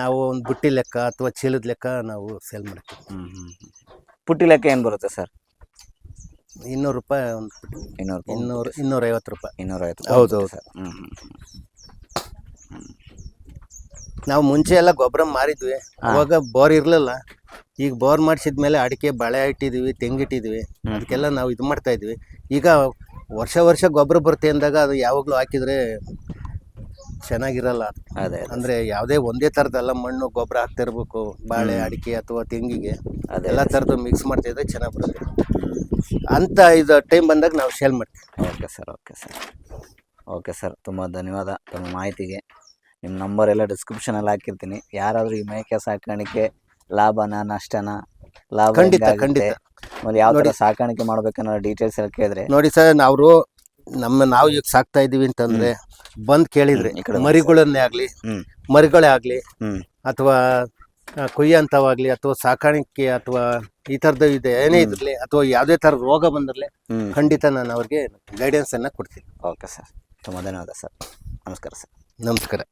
ನಾವು ಒಂದು ಬುಟ್ಟಿ ಲೆಕ್ಕ ಅಥವಾ ಚೀಲದ ಲೆಕ್ಕ ನಾವು ಸೇಲ್ ಮಾಡ್ತೀವಿ. ಪುಟ್ಟಿ ಲೆಕ್ಕ ಏನ್ ಬರುತ್ತೆ ಸರ್? ಇನ್ನೂರು ರೂಪಾಯಿ ಒಂದು ಇನ್ನೂರು ಇನ್ನೂರು ಇನ್ನೂರೈವತ್ತು ರೂಪಾಯಿ. ಇನ್ನೂರೈವತ್ತು ಹೌದು ಹೌದು, ಸರ್. ಹ್ಞೂ ಹ್ಞೂ. ನಾವು ಮುಂಚೆ ಎಲ್ಲ ಗೊಬ್ಬರ ಮಾರಿದ್ವಿ. ಅವಾಗ ಬೋರ್ ಇರಲಿಲ್ಲ. ಈಗ ಬೋರ್ ಮಾಡಿಸಿದ್ಮೇಲೆ ಅಡಿಕೆ ಬಳೆ ಇಟ್ಟಿದ್ವಿ ತೆಂಗಿಟ್ಟಿದ್ವಿ. ಅದಕ್ಕೆಲ್ಲ ನಾವು ಇದು ಮಾಡ್ತಾ ಇದ್ವಿ. ಈಗ ವರ್ಷ ವರ್ಷ ಗೊಬ್ಬರ ಬರುತ್ತೆ ಅಂದಾಗ ಅದು ಯಾವಾಗಲೂ ಹಾಕಿದ್ರೆ ಚೆನ್ನಾಗಿರಲ್ಲ. ಅದೇ ಅದೇ. ಅಂದ್ರೆ ಯಾವುದೇ ಒಂದೇ ತರದಲ್ಲ ಮಣ್ಣು ಗೊಬ್ಬರ ಹಾಕ್ತಾ ಇರ್ಬೇಕು ಬಾಳೆ ಅಡಿಕೆ ಅಥವಾ ತೆಂಗಿಗೆ. ಅದೆಲ್ಲ ತರದ್ದು ಥರದ್ದು ಮಿಕ್ಸ್ ಮಾಡ್ತಾ ಇದ್ರೆ ಚೆನ್ನಾಗಿ ಬರುತ್ತೆ. ಅಂತ ಇದು ಟೈಮ್ ಬಂದಾಗ ನಾವು ಶೇಲ್ ಮಾಡ್ತೀವಿ. Okay sir okay sir. Okay sir ತುಂಬ ಧನ್ಯವಾದ ತಮ್ಮ ಮಾಹಿತಿಗೆ. ನಿಮ್ಮ ನಂಬರ್ ಎಲ್ಲ ಡಿಸ್ಕ್ರಿಪ್ಷನಲ್ಲಿ ಹಾಕಿರ್ತೀನಿ. ಯಾರಾದರೂ ಈ ಮೇಕೆ ಸಾಕಾಣಿಕೆ ಲಾಭನ ನಷ್ಟನ? ಲಾಭ ಖಂಡಿತ, ಹೆಂಗಾಗುತ್ತೆ. ಆಮೇಲೆ ಯಾವ ಥರ ನೋಡಿ. ಸಾಕಾಣಿಕೆ ಮಾಡ್ಬೇಕನ್ನೋ ಡೀಟೇಲ್ಸ್ ಎಲ್ಲ ಕೇಳಿದ್ರೆ. ನೋಡಿ ಸರ್ ಅವರು ನಮ್ಮ ನಾವು ಈಗ ಸಾಕ್ತಾ ಇದೀವಿ ಅಂತಂದ್ರೆ ಬಂದ್ ಕೇಳಿದ್ರೆ ಹ್ಮ್, ಈ ಕಡೆ ಬನ್ನಿ ಮರಿಗಳನ್ನೇ ಆಗ್ಲಿ ಹ್ಮ್. ಮರಿಗಳೇ ಆಗ್ಲಿ ಹ್ಮ್. ಅಥವಾ ಕೊಯ್ಯಂತವಾಗ್ಲಿ ಅಥವಾ ಸಾಕಾಣಿಕೆ ಅಥವಾ ಈ ತರದ ಇದೆ ಏನೇ ಹ್ಮ್. ಇದ್ರಲಿ ಅಥವಾ ಯಾವುದೇ ತರ ರೋಗ ಬಂದಿರಲಿ ಹ್ಮ್. ಖಂಡಿತ ನಾನು ಅವ್ರಿಗೆ ಗೈಡೆನ್ಸ್ ಅನ್ನ ಕೊಡ್ತೀನಿ. ಓಕೆ ಸರ್ ತುಂಬ ಧನ್ಯವಾದ ಸರ್ ನಮಸ್ಕಾರ ಸರ್ ನಮಸ್ಕಾರ